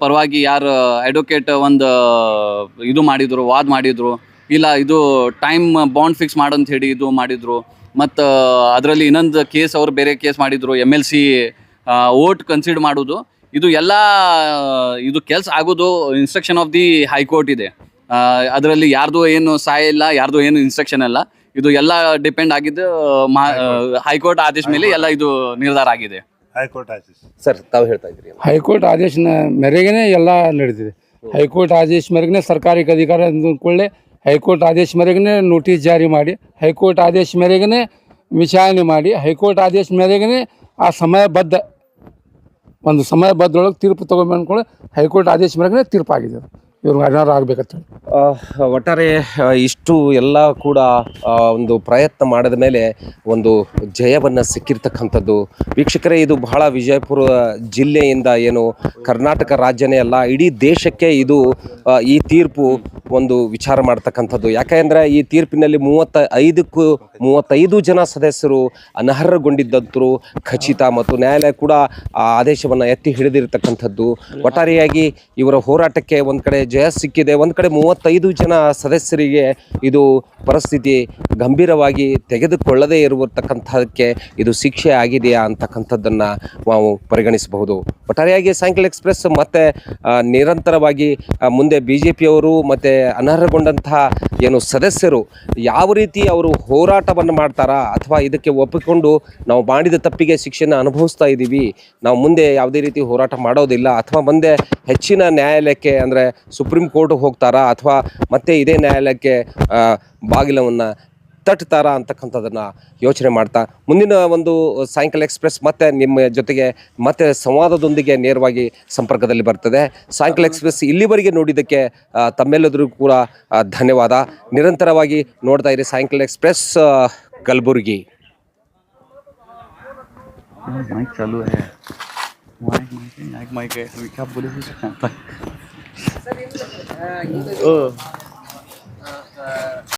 ಪರವಾಗಿ ಯಾರು ಅಡ್ವೊಕೇಟ್ ಒಂದು ಇದು ಮಾಡಿದ್ರು ವಾದ ಮಾಡಿದ್ರು. ಇಲ್ಲ ಇದು ಟೈಮ್ ಬಾಂಡ್ ಫಿಕ್ಸ್ ಮಾಡಂತ ಹೇಳಿ ಇದು ಮಾಡಿದ್ರು. ಮತ್ತು ಅದರಲ್ಲಿ ಇನ್ನೊಂದು ಕೇಸ್ ಅವ್ರು ಬೇರೆ ಕೇಸ್ ಮಾಡಿದ್ರು M L C vote consider ಮಾಡೋದು. ಇದು ಎಲ್ಲ ಇದು ಕೆಲಸ ಆಗೋದು ಇನ್ಸ್ಟ್ರಕ್ಷನ್ ಆಫ್ ದಿ ಹೈಕೋರ್ಟ್ ಇದೆ. ಅದರಲ್ಲಿ ಯಾರ್ದು ಏನು ಸಹಾಯ ಇಲ್ಲ ಯಾರ್ದು ಏನು ಇನ್ಸ್ಟ್ರಕ್ಷನ್ ಇಲ್ಲ ಇದು ಎಲ್ಲ ಡಿಪೆಂಡ್ ಆಗಿದ್ದು ಹೈಕೋರ್ಟ್ ಆದೇಶ ಮೇಲೆ ಎಲ್ಲ ಇದು ನಿರ್ಧಾರ ಆಗಿದೆ. ಹೈಕೋರ್ಟ್ ಆದೇಶ. ಸರ್ ತಾವು ಹೇಳ್ತಾ ಇದ್ರಿ ಹೈಕೋರ್ಟ್ ಆದೇಶನ ಮೇರೆಗೆ ಎಲ್ಲ ನಡೆದಿದೆ. ಹೈಕೋರ್ಟ್ ಆದೇಶ ಮೇರೆಗೆ ಸರ್ಕಾರಿ ಅಧಿಕಾರ ಅಂದ್ಕೊಳ್ಳೆ ಹೈಕೋರ್ಟ್ ಆದೇಶ ಮೇರೆಗೆ ನೋಟಿಸ್ ಜಾರಿ ಮಾಡಿ, ಹೈಕೋರ್ಟ್ ಆದೇಶ ಮೇರೆಗೆ ವಿಚಾರಣೆ ಮಾಡಿ, ಹೈಕೋರ್ಟ್ ಆದೇಶ ಮೇರೆಗೆ ಆ ಸಮಯಬದ್ಧ, ಒಂದು ಸಮಯಬದ್ಧೊಳಗೆ ತೀರ್ಪು ತಗೊಂಡು ಹೈಕೋರ್ಟ್ ಆದೇಶ ಮೇರೆಗೆ ತೀರ್ಪು ಆಗಿದೆ ಇವ್ರಿಗೆ ಅನಾರ ಆಗ್ಬೇಕಂತ ಒಟ್ಟಾರೆ ಇಷ್ಟು ಎಲ್ಲ ಕೂಡ ಒಂದು ಪ್ರಯತ್ನ ಮಾಡಿದ ಮೇಲೆ ಒಂದು ಜಯವನ್ನು ಸಿಕ್ಕಿರ್ತಕ್ಕಂಥದ್ದು. ವೀಕ್ಷಕರೇ, ಇದು ಬಹಳ ವಿಜಯಪುರ ಜಿಲ್ಲೆಯಿಂದ ಏನು ಕರ್ನಾಟಕ ರಾಜ್ಯನೇ ಅಲ್ಲ, ಇಡೀ ದೇಶಕ್ಕೆ ಇದು ಈ ತೀರ್ಪು ಒಂದು ವಿಚಾರ ಮಾಡ್ತಕ್ಕಂಥದ್ದು. ಯಾಕೆಂದರೆ, ಈ ತೀರ್ಪಿನಲ್ಲಿ ಮೂವತ್ತ ಐದಕ್ಕೂ ಮೂವತ್ತೈದು ಜನ ಸದಸ್ಯರು ಅನರ್ಹಗೊಂಡಿದ್ದಂತರು ಖಚಿತ ಮತ್ತು ನ್ಯಾಯಾಲಯ ಕೂಡ ಆ ಆದೇಶವನ್ನು ಎತ್ತಿ ಹಿಡಿದಿರ್ತಕ್ಕಂಥದ್ದು. ಒಟ್ಟಾರೆಯಾಗಿ ಇವರ ಹೋರಾಟಕ್ಕೆ ಒಂದು ಕಡೆ ಜಯ ಸಿಕ್ಕಿದೆ. ಒಂದು ಕಡೆ ಮೂವತ್ತೈದು ಜನ ಸದಸ್ಯರಿಗೆ ಇದು ಪರಿಸ್ಥಿತಿ ಗಂಭೀರವಾಗಿ ತೆಗೆದುಕೊಳ್ಳದೇ ಇರತಕ್ಕಂಥದ್ದಕ್ಕೆ ಇದು ಶಿಕ್ಷೆ ಆಗಿದೆಯಾ ಅಂತಕ್ಕಂಥದ್ದನ್ನು ನಾವು ಪರಿಗಣಿಸಬಹುದು. ಒಟ್ಟಾರೆಯಾಗಿ ಸಾಯಂಕಾಲ ಎಕ್ಸ್ಪ್ರೆಸ್ ಮತ್ತೆ ನಿರಂತರವಾಗಿ ಮುಂದೆ ಬಿ ಜೆ ಪಿಯವರು ಮತ್ತು ಅನರ್ಹಗೊಂಡಂತಹ ಏನು ಸದಸ್ಯರು ಯಾವ ರೀತಿ ಅವರು ಹೋರಾಟವನ್ನು ಮಾಡ್ತಾರಾ ಅಥವಾ ಇದಕ್ಕೆ ಒಪ್ಪಿಕೊಂಡು ನಾವು ಮಾಡಿದ ತಪ್ಪಿಗೆ ಶಿಕ್ಷೆನ ಅನುಭವಿಸ್ತಾ ಇದ್ದೀವಿ ನಾವು ಮುಂದೆ ಯಾವುದೇ ರೀತಿ ಹೋರಾಟ ಮಾಡೋದಿಲ್ಲ. ಅಥವಾ ಮುಂದೆ ಹೆಚ್ಚಿನ ನ್ಯಾಯಾಲಯಕ್ಕೆ ಅಂದರೆ ಸುಪ್ರೀಂ ಕೋರ್ಟ್ ಹೋಗ್ತಾರಾ ಅಥವಾ ಮತ್ತೆ ಇದೇ ನ್ಯಾಯಾಲಯಕ್ಕೆ ಆ, ಬಾಗಿಲವನ್ನು ತಟ್ತಾರಾ ಅಂತಕ್ಕಂಥದ್ದನ್ನು ಯೋಚನೆ ಮಾಡ್ತಾ ಮುಂದಿನ ಒಂದು ಸಾಯಂಕಾಲ ಎಕ್ಸ್ಪ್ರೆಸ್ ಮತ್ತೆ ನಿಮ್ಮ ಜೊತೆಗೆ ಮತ್ತೆ ಸಂವಾದದೊಂದಿಗೆ ನೇರವಾಗಿ ಸಂಪರ್ಕದಲ್ಲಿ ಬರ್ತದೆ ಸಾಯಂಕಾಲ ಎಕ್ಸ್ಪ್ರೆಸ್ ಇಲ್ಲಿವರೆಗೆ ನೋಡಿದ್ದಕ್ಕೆ ಆ, ತಮ್ಮೆಲ್ಲರಿಗೂ ಕೂಡ ಆ, ಧನ್ಯವಾದ ನಿರಂತರವಾಗಿ ನೋಡ್ತಾ ಇರಿ ಸಾಯಂಕಾಲ ಎಕ್ಸ್ಪ್ರೆಸ್ ಆ, ಕಲಬುರಗಿ माइक चालू है माइक माइक माइक माइक है अभी क्या बोले भी सकते ừ.